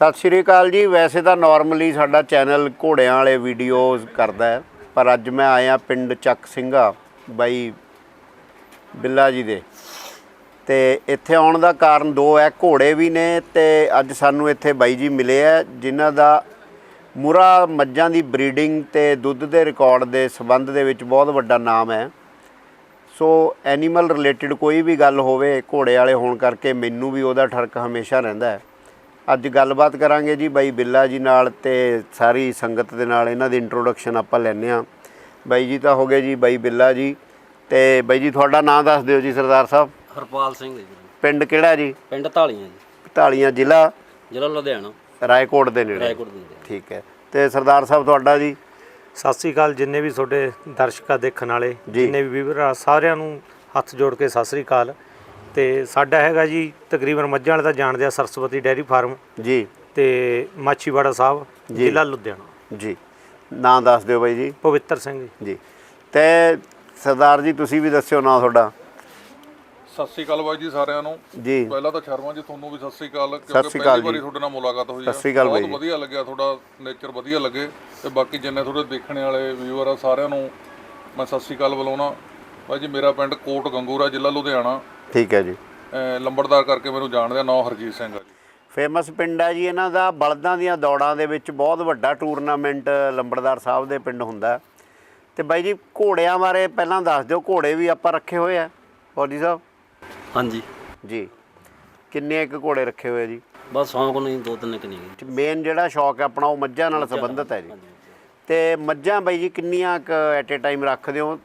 ਸਤਿ ਸ਼੍ਰੀ ਅਕਾਲ ਜੀ। ਵੈਸੇ ਤਾਂ ਨਾਰਮਲੀ ਸਾਡਾ ਚੈਨਲ ਘੋੜਿਆਂ ਵਾਲੇ ਵੀਡੀਓਜ਼ ਕਰਦਾ ਹੈ, ਪਰ ਅੱਜ ਮੈਂ ਆਇਆ ਪਿੰਡ ਚੱਕ ਸਿੰਘਾ ਬਾਈ ਬਿੱਲਾ ਜੀ ਦੇ। ਤੇ ਇੱਥੇ ਆਉਣ ਦਾ ਕਾਰਨ ਦੋ ਹੈ, ਘੋੜੇ ਵੀ ਨੇ ਤੇ ਅੱਜ ਸਾਨੂੰ ਇੱਥੇ ਬਾਈ ਜੀ ਮਿਲੇ ਆ ਜਿਨ੍ਹਾਂ ਦਾ ਮੁਰਾ ਮੱਝਾਂ ਦੀ ਬਰੀਡਿੰਗ ਤੇ ਦੁੱਧ ਦੇ ਰਿਕਾਰਡ ਦੇ ਸਬੰਧ ਦੇ ਵਿੱਚ ਬਹੁਤ ਵੱਡਾ ਨਾਮ ਹੈ। ਸੋ ਐਨੀਮਲ ਰਿਲੇਟਡ ਕੋਈ ਵੀ ਗੱਲ ਹੋਵੇ, ਘੋੜੇ ਵਾਲੇ ਹੋਣ ਕਰਕੇ ਮੈਨੂੰ ਵੀ ਉਹਦਾ ਠਰਕ ਹਮੇਸ਼ਾ ਰਹਿੰਦਾ ਹੈ। ਅੱਜ ਗੱਲਬਾਤ ਕਰਾਂਗੇ ਜੀ ਬਾਈ ਬਿੱਲਾ ਜੀ ਨਾਲ ਤੇ ਸਾਰੀ ਸੰਗਤ ਦੇ ਨਾਲ ਇਹਨਾਂ ਦੀ ਇੰਟਰੋਡਕਸ਼ਨ ਆਪਾਂ ਲੈਂਦੇ ਆ ਬਾਈ ਜੀ ਤਾਂ ਹੋ ਗਏ ਜੀ ਬਾਈ ਬਿੱਲਾ ਜੀ ਤੇ ਬਾਈ ਜੀ ਤੁਹਾਡਾ ਨਾਮ ਦੱਸ ਦਿਓ ਜੀ ਸਰਦਾਰ ਸਾਹਿਬ। ਹਰਪਾਲ ਸਿੰਘ ਜੀ ਪਿੰਡ ਕਿਹੜਾ ਜੀ? ਪਿੰਡ ਢਾਲੀਆਂ ਜੀ। ਢਾਲੀਆਂ ਜ਼ਿਲ੍ਹਾ? ਜ਼ਿਲ੍ਹਾ ਲੁਧਿਆਣਾ। ਰਾਏਕੋਟ ਦੇ ਨੇੜੇ। ਰਾਏਕੋਟ ਦੇ ਨੇੜੇ। ਠੀਕ ਹੈ। ਤੇ ਸਰਦਾਰ ਸਾਹਿਬ ਤੁਹਾਡਾ ਜੀ? ਸਤਿ ਸ੍ਰੀ ਅਕਾਲ ਜਿੰਨੇ ਵੀ ਤੁਹਾਡੇ ਦਰਸ਼ਕਾਂ ਦੇਖਣ ਵਾਲੇ। ਜਿੰਨੇ ਵੀ ਵੀਰ ਸਾਰਿਆਂ ਨੂੰ ਹੱਥ ਜੋੜ ਕੇ ਸਤਿ ਸ੍ਰੀ ਅਕਾਲ। ਤੇ ਸਾਡਾ ਹੈਗਾ ਜੀ ਤਕਰੀਬਨ ਮੱਝਾਂ ਵਾਲੇ ਤਾਂ ਜਾਣਦੇ ਆ ਸਰਸਵਤੀ ਡੈਰੀ ਫਾਰਮ। ਜੀ। ਤੇ ਮਾਛੀਵਾੜਾ ਸਾਹਿਬ ਜੀ। ਜ਼ਿਲ੍ਹਾ ਲੁਧਿਆਣਾ। ਜੀ। ਨਾਂ ਦੱਸ ਦਿਓ ਬਾਈ ਜੀ। ਪਵਿੱਤਰ ਸਿੰਘ ਜੀ। ਜੀ। ਤੇ ਸਰਦਾਰ ਜੀ ਤੁਸੀਂ ਵੀ ਦੱਸਿਓ ਨਾਂ ਤੁਹਾਡਾ। ਸਤਿ ਸ੍ਰੀ ਅਕਾਲ ਬਾਈ ਜੀ ਸਾਰਿਆਂ ਨੂੰ। ਜੀ। ਪਹਿਲਾਂ ਤਾਂ ਸ਼ਰਮਾ ਜੀ ਤੁਹਾਨੂੰ ਵੀ ਸਤਿ ਸ੍ਰੀ ਅਕਾਲ ਸਤਿ ਕਿਉਂਕਿ ਸ੍ਰੀ ਅਕਾਲ ਪਹਿਲੀ ਵਾਰੀ ਜੀ। ਤੁਹਾਡੇ ਨਾਲ ਮੁਲਾਕਾਤ ਹੋਈ ਸਤਿ ਸ੍ਰੀ ਅਕਾਲ ਬਾਈ ਬਹੁਤ ਜੀ। ਵਧੀਆ ਲੱਗਿਆ ਤੁਹਾਡਾ ਨੇਚਰ ਵਧੀਆ ਲੱਗੇ। ਤੇ ਬਾਕੀ ਜਿੰਨੇ ਤੁਹਾਡੇ ਦੇਖਣ ਵਾਲੇ ਵੀਵਰ ਆ ਸਾਰਿਆਂ ਨੂੰ ਮੈਂ ਸਤਿ ਸ੍ਰੀ ਅਕਾਲ ਬੁਲਾਉਣਾ। ਬਾਈ ਜੀ ਮੇਰਾ ਪਿੰਡ ਕੋਟ ਗੰਗੂਰਾ ਜ਼ਿਲ੍ਹਾ ਲੁਧਿਆਣਾ। ਠੀਕ ਹੈ ਜੀ। ਅਹ ਲੰਬੜਦਾਰ ਕਰਕੇ ਮੈਨੂੰ ਜਾਣਦੇ ਆ ਨਾਂ ਹਰਜੀਤ ਸਿੰਘ ਆ ਜੀ। ਫੇਮਸ ਪਿੰਡ ਹੈ ਜੀ ਇਹਨਾਂ ਦਾ ਬਲਦਾਂ ਦੀਆਂ ਦੌੜਾਂ ਦੇ ਵਿੱਚ ਬਹੁਤ ਵੱਡਾ ਟੂਰਨਾਮੈਂਟ ਲੰਬੜਦਾਰ ਸਾਹਿਬ ਦੇ ਪਿੰਡ ਹੁੰਦਾ। ਹੈ। ਤੇ ਬਾਈ ਜੀ ਘੋੜਿਆਂ ਬਾਰੇ ਪਹਿਲਾਂ ਦੱਸ ਦਿਓ ਘੋੜੇ ਵੀ ਆਪਾਂ ਰੱਖੇ ਹੋਏ ਆ ਫੌਜੀ ਸਾਹਿਬ? ਹਾਂਜੀ। ਜੀ। ਕਿੰਨੇ ਇੱਕ ਘੋੜੇ ਰੱਖੇ ਹੋਏ ਆ ਜੀ? ਬਸ ਸ਼ੌਂਕ ਨਹੀਂ ਦੋ ਤਿੰਨ ਕਿ ਨਹੀਂ ਮੇਨ ਜਿਹੜਾ ਸ਼ੌਕ ਹੈ ਆਪਣਾ ਉਹ ਮੱਝਾਂ ਨਾਲ ਸੰਬੰਧਿਤ ਹੈ ਜੀ। ਤੇ ਮੱਝਾਂ ਬਾਈ ਜੀ ਕਿੰਨੀਆਂ ਕ ਐਟ ਏ ਟਾਈਮ ਰੱਖਦੇ ਹੋ?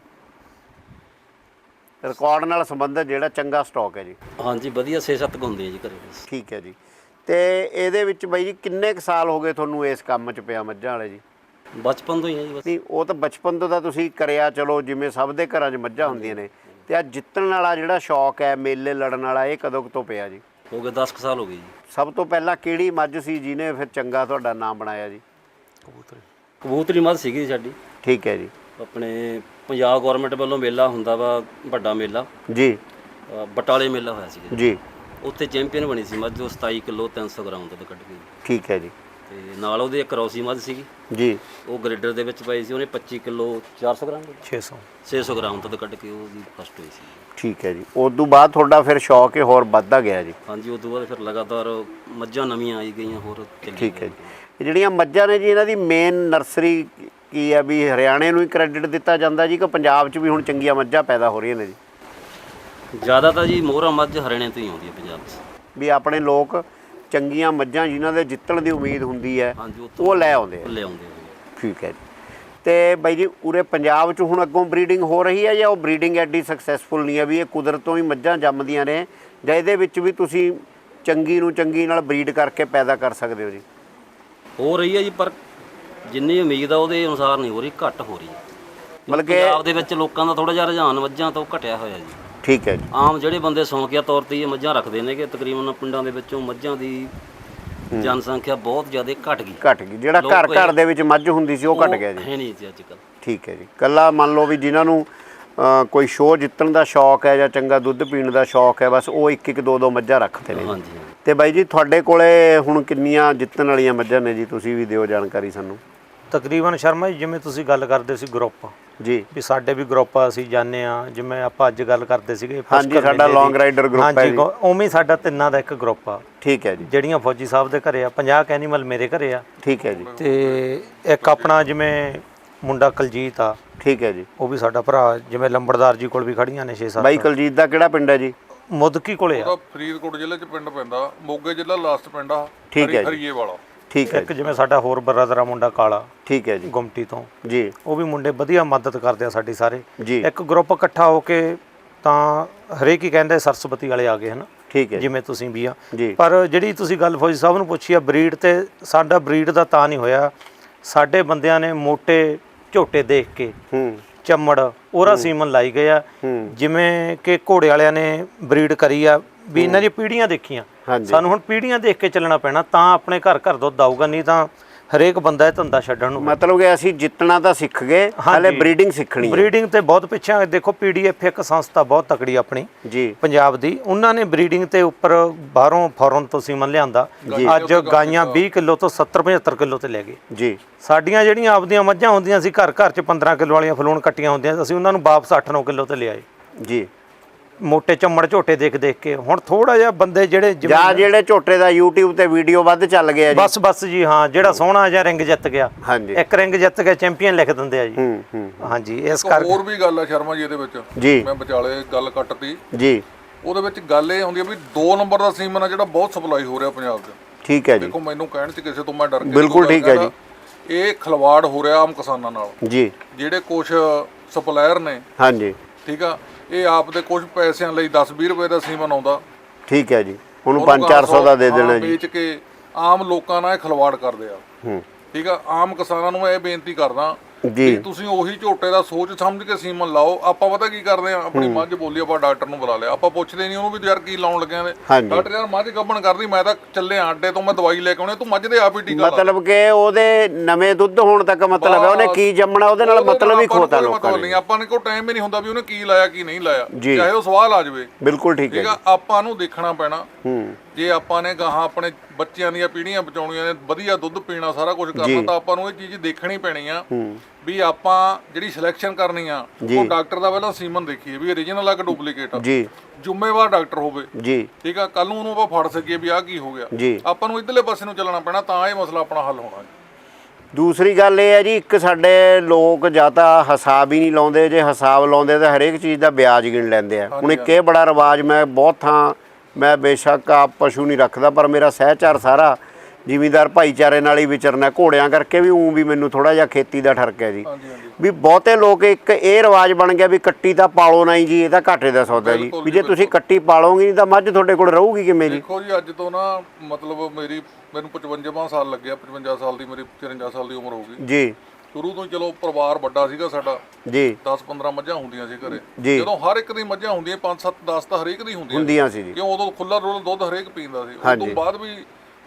ਰਿਕਾਰਡ ਨਾਲ ਸੰਬੰਧਿਤ ਜਿਹੜਾ ਚੰਗਾ ਸਟਾਕ ਹੈ ਜੀ। ਹਾਂਜੀ ਵਧੀਆ 6-7 ਕੁ ਹੁੰਦੇ ਆ ਜੀ ਘਰੇ। ਬਸ ਠੀਕ ਹੈ ਜੀ। ਤੇ ਇਹਦੇ ਵਿੱਚ ਬਾਈ ਜੀ ਕਿੰਨੇ ਕ ਸਾਲ ਹੋ ਗਏ ਤੁਹਾਨੂੰ ਇਸ ਕੰਮ 'ਚ ਪਿਆ ਮੱਝਾਂ ਵਾਲੇ ਜੀ? ਬਚਪਨ ਤੋਂ ਹੀ ਆ ਜੀ ਬਸ। ਨਹੀਂ ਉਹ ਤਾਂ ਬਚਪਨ ਤੋਂ ਤਾਂ ਤੁਸੀਂ ਕਰਿਆ ਚਲੋ ਜਿਵੇਂ ਸਭ ਦੇ ਘਰਾਂ 'ਚ ਮੱਝਾਂ ਹੁੰਦੀਆਂ ਨੇ। ਤੇ ਆ ਜਿੱਤਣ ਵਾਲਾ ਜਿਹੜਾ ਸ਼ੌਕ ਹੈ ਮੇਲੇ ਲੜਨ ਵਾਲਾ ਇਹ ਕਦੋਂ ਕੁ ਤੋਂ ਪਿਆ ਜੀ? ਹੋ ਗਏ 10 ਕੁ ਸਾਲ ਹੋ ਗਏ ਜੀ। ਸਭ ਤੋਂ ਪਹਿਲਾਂ ਕਿਹੜੀ ਮੱਝ ਸੀ ਜਿਹਨੇ ਫਿਰ ਚੰਗਾ ਤੁਹਾਡਾ ਨਾਮ ਬਣਾਇਆ ਜੀ? ਕਬੂਤਰੀ ਮੱਝ ਸੀਗੀ ਜੀ ਸਾਡੀ। ਠੀਕ ਹੈ ਜੀ। ਆਪਣੇ ਪੰਜਾਬ ਗਵਰਨਮੈਂਟ ਵੱਲੋਂ ਮੇਲਾ ਹੁੰਦਾ ਵਾ ਵੱਡਾ ਮੇਲਾ। ਜੀ। ਅ, ਬਟਾਲੇ ਮੇਲਾ ਹੋਇਆ ਸੀਗਾ। ਜੀ। ਉੱਥੇ ਚੈਂਪੀਅਨ ਬਣੀ ਸੀ ਮੱਝ ਉਹ 27 ਕਿਲੋ 300 ਗ੍ਰਾਮ ਦੁੱਧ ਕੱਢ ਗਈ ਠੀਕ ਹੈ ਜੀ। ਤੇ ਨਾਲ ਉਹਦੇ ਇੱਕ ਰੌਸੀ ਮੱਝ ਸੀਗੀ। ਜੀ। ਉਹ ਗ੍ਰੇਡਰ ਦੇ ਵਿੱਚ ਪਈ ਸੀ ਉਹਨੇ 25 ਕਿਲੋ 400 ਗ੍ਰਾਮ ਦੁੱਧ 600 600 ਗ੍ਰਾਮ ਦੁੱਧ ਕੱਢ ਕੇ ਉਹ ਜੀ ਫਸਟ ਹੋਈ ਸੀ। ਠੀਕ ਹੈ ਜੀ। ਉਸ ਤੋਂ ਬਾਅਦ ਤੁਹਾਡਾ ਫਿਰ ਸ਼ੌਕ ਹੀ ਹੋਰ ਵੱਧਦਾ ਗਿਆ ਜੀ। ਹਾਂਜੀ ਉਸ ਤੋਂ ਬਾਅਦ ਫਿਰ ਲਗਾਤਾਰ ਮੱਝਾਂ ਨਵੀਆਂ ਆਈ ਗਈਆਂ ਹੋਰ ਚੱਲੀ ਠੀਕ ਹੈ ਜੀ। ਇਹ ਜਿਹੜੀਆਂ ਮੱਝਾਂ ਨੇ ਜੀ ਇਹਨਾਂ ਦੀ ਮੇਨ ਨਰਸਰੀ ਕੀ ਹੈ ਵੀ ਹਰਿਆਣੇ ਨੂੰ ਹੀ ਕ੍ਰੈਡਿਟ ਦਿੱਤਾ ਜਾਂਦਾ ਜੀ ਕਿ ਪੰਜਾਬ 'ਚ ਵੀ ਹੁਣ ਚੰਗੀਆਂ ਮੱਝਾਂ ਪੈਦਾ ਹੋ ਰਹੀਆਂ ਨੇ ਜੀ? ਜ਼ਿਆਦਾ ਤਾਂ ਜੀ ਮੋਹਰਾ ਮੱਝ ਹਰਿਆਣੇ ਤੋਂ ਹੀ ਆਉਂਦੀ ਹੈ ਪੰਜਾਬ 'ਚ। ਵੀ ਆਪਣੇ ਲੋਕ ਚੰਗੀਆਂ ਮੱਝਾਂ ਜਿਨ੍ਹਾਂ ਦੇ ਜਿੱਤਣ ਦੀ ਉਮੀਦ ਹੁੰਦੀ ਹੈ ਉਹ ਲੈ ਆਉਂਦੇ ਆ। ਲੈ ਆਉਂਦੇ ਆ। ਠੀਕ ਹੈ ਜੀ। ਤੇ ਬਾਈ ਜੀ ਉਰੇ ਪੰਜਾਬ 'ਚ ਹੁਣ ਅੱਗੋਂ ਬਰੀਡਿੰਗ ਹੋ ਰਹੀ ਹੈ ਜਾਂ ਉਹ ਬਰੀਡਿੰਗ ਐਡੀ ਸਕਸੈਸਫੁਲ ਨਹੀਂ ਹੈ ਵੀ ਇਹ ਕੁਦਰਤੋਂ ਹੀ ਮੱਝਾਂ ਜੰਮਦੀਆਂ ਨੇ ਜਾਂ ਇਹਦੇ ਵਿੱਚ ਵੀ ਤੁਸੀਂ ਚੰਗੀ ਨੂੰ ਚੰਗੀ ਨਾਲ ਬਰੀਡ ਕਰਕੇ ਪੈਦਾ ਕਰ ਸਕਦੇ ਹੋ ਜੀ? ਹੋ ਰਹੀ ਹੈ ਜੀ ਪਰ ਜਿੰਨੀ ਉਮੀਦ ਆ ਉਹਦੇ ਅਨੁਸਾਰ ਨਹੀਂ ਹੋ ਰਹੀ ਘੱਟ ਹੋ ਰਹੀ ਹੈ। ਮਤਲਬ ਕਿ ਪੰਜਾਬ ਦੇ ਵਿੱਚ ਲੋਕਾਂ ਦਾ ਥੋੜਾ ਜਿਹਾ ਰੁਝਾਨ ਮੱਝਾਂ ਤੋਂ ਘਟਿਆ ਹੋਇਆ ਜੀ। ਠੀਕ ਹੈ ਜੀ। ਆਮ ਜਿਹੜੇ ਬੰਦੇ ਸ਼ੌਂਕੀਆ ਤੌਰ ਤੇ ਇਹ ਮੱਝਾਂ ਰੱਖਦੇ ਨੇਗੇ ਤਕਰੀਬਨ ਪਿੰਡਾਂ ਦੇ ਵਿੱਚੋਂ ਮੱਝਾਂ ਦੀ ਜਨਸੰਖਿਆ ਬਹੁਤ ਜ਼ਿਆਦਾ ਘਟ ਗਈ। ਘਟ ਗਈ। ਜਿਹੜਾ ਘਰ ਘਰ ਦੇ ਵਿੱਚ ਮੱਝ ਹੁੰਦੀ ਸੀ ਉਹ ਘਟ ਗਿਆ ਜੀ। ਹੈ ਨਹੀਂ ਜੀ ਅੱਜ ਕੱਲ੍ਹ ਠੀਕ ਹੈ ਜੀ। ਕੱਲਾ ਮੰਨ ਲਓ ਵੀ ਜਿਨ੍ਹਾਂ ਨੂੰ ਕੋਈ ਸ਼ੋਅ ਜਿੱਤਣ ਦਾ ਸ਼ੌਕ ਹੈ ਜਾਂ ਚੰਗਾ ਦੁੱਧ ਪੀਣ ਦਾ ਸ਼ੌਕ ਹੈ ਬਸ ਉਹ ਇੱਕ ਇੱਕ ਦੋ ਦੋ ਮੱਝਾਂ ਰੱਖਦੇ ਨੇ ਹਾਂਜੀ। ਤੇ ਬਾਈ ਜੀ ਤੁਹਾਡੇ ਕੋਲੇ ਹੁਣ ਕਿੰਨੀਆਂ ਜਿੱਤਣ ਵਾਲੀਆਂ ਮੱਝਾਂ ਨੇ ਜੀ? ਤੁਸੀਂ ਵੀ ਦਿਓ ਜਾਣਕਾਰੀ ਸਾਨੂੰ। ਤਕਰੀਬਨ ਸ਼ਰਮਾ ਜੀ ਜਿਵੇਂ ਤੁਸੀਂ ਗੱਲ ਕਰਦੇ ਸੀ ਗਰੁੱਪ ਜੀ। ਵੀ ਸਾਡੇ ਵੀ ਗਰੁੱਪ ਆ, ਅਸੀਂ ਜਾਂਦੇ ਆ ਜਿਵੇਂ ਆਪਾਂ ਅੱਜ ਗੱਲ ਕਰਦੇ ਸੀਗੇ ਹਾਂਜੀ, ਸਾਡਾ long rider group ਹੈ ਹਾਂਜੀ ਜੀ। ਉਵੇਂ ਹੀ ਸਾਡਾ ਤਿੰਨਾਂ ਦਾ ਇੱਕ ਗਰੁੱਪ ਆ। ਠੀਕ ਹੈ ਜੀ। ਜਿਹੜੀਆਂ ਫੌਜੀ ਸਾਹਿਬ ਦੇ ਘਰੇ ਆ 50 ਐਨੀਮਲ ਮੇਰੇ ਘਰੇ ਆ। ਠੀਕ ਹੈ ਜੀ। ਤੇ ਇੱਕ ਆਪਣਾ ਜਿਵੇਂ ਮੁੰਡਾ ਕਲਜੀਤ ਆ। ਠੀਕ ਹੈ ਜੀ। ਉਹ ਵੀ ਸਾਡਾ ਭਰਾ ਜਿਵੇਂ ਲੰਬੜਦਾਰ ਜੀ ਕੋਲ ਵੀ ਖੜੀਆਂ ਨੇ 6-7 ਬਾਈ ਕੁਲਜੀਤ ਦਾ ਕਿਹੜਾ ਪਿੰਡ ਹੈ ਜੀ? ਮੁਦਕੀ ਕੋਲੇ ਆ। ਉਹਦਾ ਫਰੀਦਕੋਟ ਜ਼ਿਲ੍ਹੇ 'ਚ ਪਿੰਡ ਪੈਂਦਾ। ਮੋਗੇ ਜ਼ਿਲ੍ਹਾ ਲਾਸਟ ਪਿੰਡ ਆ। ਠੀਕ ਹੈ ਜੀ। ਹਰੀਏ ਵਾਲਾ। ਠੀਕ ਹੈ ਇੱਕ ਜਿਵੇਂ ਸਾਡਾ ਹੋਰ ਬਰਦਰ ਆ ਮੁੰਡਾ ਕਾਲਾ ਠੀਕ ਹੈ ਜੀ। ਗੁਮਟੀ ਤੋਂ। ਜੀ। ਉਹ ਵੀ ਮੁੰਡੇ ਵਧੀਆ ਮਦਦ ਕਰਦੇ ਆ ਸਾਡੀ ਸਾਰੇ। ਇੱਕ ਗਰੁੱਪ ਇਕੱਠਾ ਹੋ ਕੇ ਤਾਂ ਹਰੇਕ ਹੀ ਕਹਿੰਦੇ ਸਰਸਵਤੀ ਵਾਲੇ ਆ ਗਏ ਹਨ? ਠੀਕ ਹੈ ਜਿਵੇਂ ਤੁਸੀਂ ਵੀ ਆ। ਪਰ ਜਿਹੜੀ ਤੁਸੀਂ ਗੱਲ ਫੌਜੀ ਸਾਹਿਬ ਨੂੰ ਪੁੱਛੀ ਆ ਬਰੀਡ ਤੇ ਸਾਡਾ ਬਰੀਡ ਦਾ ਤਾਂ ਨਹੀਂ ਹੋਇਆ। ਸਾਡੇ ਬੰਦਿਆਂ ਨੇ ਮੋٹے ਝੋਟੇ ਦੇਖ ਕੇ ਹੂੰ। ਚਮੜ ਉਹਰਾ ਸੀਮਨ ਲਾਈ ਗਏ ਆ। ਜਿਵੇਂ ਕਿ ਘੋੜੇ ਵਾਲਿਆਂ ਨੇ ਬਰੀਡ ਕਰੀ ਆ ਵੀ ਇਹਨਾਂ ਦੀਆਂ ਪੀੜ੍ਹੀਆਂ ਦੇਖੀਆਂ। ਹਾਂਜੀ। ਸਾਨੂੰ ਹੁਣ ਪੀੜ੍ਹੀਆਂ ਦੇਖ ਕੇ ਚੱਲਣਾ ਪੈਣਾ ਤਾਂ ਆਪਣੇ ਘਰ ਘਰ ਦੁੱਧ ਆਊਗਾ ਨਹੀਂ ਤਾਂ ਹਰੇਕ ਬੰਦਾ ਇਹ ਧੰਦਾ ਛੱਡਣ ਨੂੰ। ਮਤਲਬ ਕਿ ਅਸੀਂ ਜਿੱਤਣਾ ਤਾਂ ਸਿੱਖ ਗਏ ਹਲੇ ਬਰੀਡਿੰਗ ਸਿੱਖਣੀ ਹੈ। ਬਰੀਡਿੰਗ ਤੇ ਬਹੁਤ ਪਿੱਛੇ ਆ। ਦੇਖੋ ਪੀਡੀਐਫ ਇੱਕ ਸੰਸਥਾ ਬਹੁਤ ਤਕੜੀ ਆਪਣੀ ਜੀ। ਪੰਜਾਬ ਦੀ। ਉਹਨਾਂ ਨੇ ਬਰੀਡਿੰਗ ਤੇ ਉੱਪਰ ਬਾਹਰੋਂ ਫੋਰਨ ਤੋਂ ਸੀਮਨ ਲਿਆਂਦਾ। ਅੱਜ ਗਾਈਆਂ 20 ਕਿਲੋ ਤੋਂ 70 75 ਕਿਲੋ ਤੇ ਲੈ ਗਏ। ਜੀ। ਸਾਡੀਆਂ ਜਿਹੜੀਆਂ ਆਪਦੀਆਂ ਮੱਝਾਂ ਹੁੰਦੀਆਂ ਸੀ ਘਰ ਘਰ ਚ 15 ਕਿਲੋ ਵਾਲੀਆਂ ਫਲੂਣ ਕੱਟੀਆਂ ਹੁੰਦੀਆਂ ਅਸੀਂ ਉਹਨਾਂ ਨੂੰ ਵਾਪਸ 8-9 ਕਿਲੋ ਤੇ ਲਿਆਏ। ਜੀ। ਮੋٹے ਚਮੜ ਝੋਟੇ ਦੇਖ ਦੇਖ ਕੇ। ਹੁਣ ਥੋੜਾ ਜਿਹਾ ਬੰਦੇ ਜਿਹੜੇ ਜਾਂ ਜਿਹੜੇ ਝੋਟੇ ਦਾ YouTube ਤੇ ਵੀਡੀਓ ਵੱਧ ਚੱਲ ਗਿਆ ਜੀ। ਬਸ ਬਸ ਜੀ ਹਾਂ ਜਿਹੜਾ ਸੋਹਣਾ ਜਿਹਾ ਰਿੰਗ ਜਿੱਤ ਗਿਆ। ਹਾਂਜੀ। ਇੱਕ ਰਿੰਗ ਜਿੱਤ ਕੇ ਚੈਂਪੀਅਨ ਲਿਖ ਦਿੰਦੇ ਆ ਜੀ। ਹੂੰ ਹੂੰ ਹਾਂਜੀ ਇਸ ਕਰਕੇ ਹੋਰ ਵੀ ਗੱਲ ਹੈ ਸ਼ਰਮਾ ਜੀ ਇਹਦੇ ਵਿੱਚ। ਜੀ। ਮੈਂ ਵਿਚਾਲੇ ਗੱਲ ਕੱਟਤੀ। ਜੀ। ਉਹਦੇ ਵਿੱਚ ਗੱਲ ਇਹ ਹੁੰਦੀ ਹੈ ਵੀ 2 ਨੰਬਰ ਦਾ ਸੀਮਨ ਆ ਜਿਹੜਾ ਬਹੁਤ ਸਪਲਾਈ ਹੋ ਰਿਹਾ ਪੰਜਾਬ 'ਚ। ਠੀਕ ਹੈ ਜੀ। ਦੇਖੋ ਮੈਨੂੰ ਕਹਿਣ 'ਚ ਕਿਸੇ ਤੋਂ ਮੈਂ ਡਰ ਕੇ ਬਿਲਕੁਲ ਠੀਕ ਹੈ ਕਹਿਣਾ। ਇਹ ਖਲਵਾੜ ਹੋ ਰਿਹਾ ਆਮ ਕਿਸਾਨਾਂ ਨਾਲ। ਜੀ। ਜਿਹੜੇ ਕੁਝ ਸਪਲਾਇਰ ਨੇ। ਹਾਂਜੀ। ਠੀਕ ਆ। ਇਹ ਆਪ ਦੇ ਕੁਝ ਪੈਸਿਆਂ ਲਈ 10-20 ਰੁਪਏ ਦਾ ਸੀਮਨ ਆਉਂਦਾ। ਠੀਕ ਹੈ ਜੀ। ਉਹਨੂੰ ਉਹਨੂੰ 5-400 ਦਾ ਦੇ ਦੇਣਾ ਜੀ। ਵੇਚ ਕੇ ਆਮ ਲੋਕਾਂ ਨਾਲ ਖਲਵਾੜ ਕਰਦੇ ਆ। ਹੂੰ। ਠੀਕ ਆ? ਆਮ ਕਿਸਾਨਾਂ ਨੂੰ ਮੈਂ ਇਹ ਬੇਨਤੀ ਕਰਦਾ ਜੀ। ਤੁਸੀਂ ਉਹੀ ਝੋਟੇ ਦਾ ਸੋਚ ਸਮਝ ਕੇ ਸੀਮਨ ਲਾਓ। ਆਪਾਂ ਪਤਾ ਕੀ ਕਰਦੇ ਆ? ਆਪਣੀ ਮੱਝ ਬੋਲੀ ਆਪਾਂ ਡਾਕਟਰ ਨੂੰ ਬੁਲਾ ਲਿਆ। ਆਪਾਂ ਪੁੱਛਦੇ ਨਹੀਂ ਉਹਨੂੰ ਵੀ ਯਾਰ ਕੀ ਲਾਉਣ ਲੱਗਿਆ ਨੇ। ਡਾਕਟਰ ਯਾਰ ਮੱਝ ਗੱਭਣ ਕਰਦੀ ਮੈਂ ਤਾਂ ਚੱਲੇ ਆਂਡੇ ਤੋਂ ਮੈਂ ਦਵਾਈ ਲੈ ਕੇ ਆਉਣੀ ਤੂੰ ਮੱਝ ਦੇ ਆਪ ਹੀ ਟੀਕਾ ਲਾ। ਮਤਲਬ ਕਿ ਉਹਦੇ ਨਵੇਂ ਦੁੱਧ ਹੋਣ ਤੱਕ ਮਤਲਬ ਹੈ ਉਹਨੇ ਕੀ ਜੰਮਣਾ ਉਹਦੇ ਨਾਲ ਮਤਲਬ ਹੀ ਖੋਤਾ ਲੋਕਾਂ ਨੇ। ਆਪਾਂ ਨੇ ਕੋਈ ਟਾਈਮ ਹੀ ਨਹੀਂ ਹੁੰਦਾ ਵੀ ਉਹਨੇ ਕੀ ਲਾਇਆ ਕੀ ਨਹੀਂ ਲਾਇਆ। ਚਾਹੇ ਉਹ ਸਵਾਲ ਆ ਜਾਵੇ। ਬਿਲਕੁਲ ਠੀਕ ਹੈ ਠੀਕ ਆ ਆਪਾਂ ਨੂੰ ਦੇਖਣਾ ਪੈਣਾ। ਹੂੰ। ਜੇ ਆਪਾਂ ਨੇ ਗਾਹਾਂ ਆਪਣੇ ਬੱਚਿਆਂ ਦੀਆਂ ਪੀੜ੍ਹੀਆਂ ਬਚਾਉਣੀਆਂ ਨੇ ਵਧੀਆ ਦੁੱਧ ਪੀਣਾ ਸਾਰਾ ਕੁਝ ਕਰਨਾ ਤਾਂ ਆਪਾਂ ਨੂੰ ਇਹ ਚੀਜ਼ ਦੇਖਣੀ ਪੈਣੀ ਆ। ਵੀ ਆਪਾਂ ਜਿਹੜੀ ਸਿਲੈਕਸ਼ਨ ਕਰਨੀ ਆ। ਉਹ ਡਾਕਟਰ ਦਾ ਪਹਿਲਾਂ ਸੀਮਨ ਦੇਖੀਏ ਵੀ origignal ਆ ਕਿ ਡੁਪਲੀਕੇਟ ਆ। ਜੀ। ਜ਼ਿੰਮੇਵਾਰ ਡਾਕਟਰ ਹੋਵੇ। ਜੀ। ਠੀਕ ਆ ਕੱਲ ਨੂੰ ਉਹਨੂੰ ਆਪਾਂ ਫੜ ਸਕੀਏ ਵੀ ਆਹ ਕੀ ਹੋ ਗਿਆ। ਆਪਾਂ ਨੂੰ ਇਧਰਲੇ ਪਾਸੇ ਨੂੰ ਚੱਲਣਾ ਪੈਣਾ ਤਾਂ ਇਹ ਮਸਲਾ ਆਪਣਾ ਹੱਲ ਹੋਣਾ ਦੂਸਰੀ ਗੱਲ ਇਹ ਹੈ ਜੀ ਇੱਕ ਸਾਡੇ ਲੋਕ ਜਾਂ ਤਾਂ ਹਿਸਾਬ ਹੀ ਨਹੀਂ ਲਾਉਂਦੇ ਜੇ ਹਿਸਾਬ ਲਾਉਂਦੇ ਤਾਂ ਹਰੇਕ ਚੀਜ਼ ਦਾ ਵਿਆਜ ਗਿਣ ਲੈਂਦੇ ਆ। ਹੁਣ ਇੱਕ ਇਹ ਬੜਾ ਰਿਵਾਜ ਮੈਂ ਬਹੁਤ ਥਾਂ ਮੈਂ ਬੇਸ਼ੱਕ ਆਪ ਪਸ਼ੂ ਨਹੀਂ ਰੱਖਦਾ ਪਰ ਮੇਰਾ ਸਹਿਚਾਰ ਸਾਰਾ ਜ਼ਿਮੀਂਦਾਰ ਭਾਈਚਾਰੇ ਨਾਲ ਹੀ ਵਿਚਰਨਾ ਘੋੜਿਆਂ ਕਰਕੇ ਵੀ ਉਂ ਵੀ ਮੈਨੂੰ ਥੋੜਾ ਜਿਹਾ ਖੇਤੀ ਦਾ ਠਰਕ ਹੈ ਜੀ। ਵੀ ਬਹੁਤੇ ਲੋਕ ਇੱਕ ਇਹ ਰਿਵਾਜ ਬਣ ਗਿਆ ਵੀ ਕੱਟੀ ਤਾਂ ਪਾਲੋ ਨਾ ਹੀ ਜੀ ਇਹ ਤਾਂ ਘਾਟੇ ਦਾ ਸੌਦਾ ਜੀ। ਵੀ ਜੇ ਤੁਸੀਂ ਕੱਟੀ ਪਾਲੋਗੇ ਨਹੀਂ ਤਾਂ ਮੱਝ ਤੁਹਾਡੇ ਕੋਲ ਰਹੂਗੀ ਕਿਵੇਂ ਜੀ? ਦੇਖੋ ਜੀ ਅੱਜ ਤੋਂ ਨਾ ਮਤਲਬ ਮੇਰੀ ਮੈਨੂੰ 55 ਸਾਲ ਲੱਗਿਆ 55 ਸਾਲ ਦੀ ਮੇਰੀ 54 ਸਾਲ ਦੀ ਉਮਰ ਹੋ ਗਈ। ਜੀ। ਸ਼ੁਰੂ ਤੋਂ ਚਲੋ ਪਰਿਵਾਰ ਵੱਡਾ ਸੀਗਾ ਸਾਡਾ। ਜੀ। 10 15 ਮੱਝਾਂ ਹੁੰਦੀਆਂ ਸੀ ਘਰੇ। ਜਦੋਂ ਹਰ ਇੱਕ ਦੀ ਮੱਝਾਂ ਹੁੰਦੀਆਂ 5 7 10 ਤਾਂ ਹਰੇਕ ਦੀ ਹੁੰਦੀਆਂ ਹੁੰਦੀਆਂ ਸੀ। ਜੀ। ਕਿਉਂ? ਉਦੋਂ ਖੁੱਲਾ ਰੋਲ ਦੁੱਧ ਹਰੇਕ ਪੀਂਦਾ ਸੀ। ਉਸ। ਤੋਂ ਬਾਅਦ ਵੀ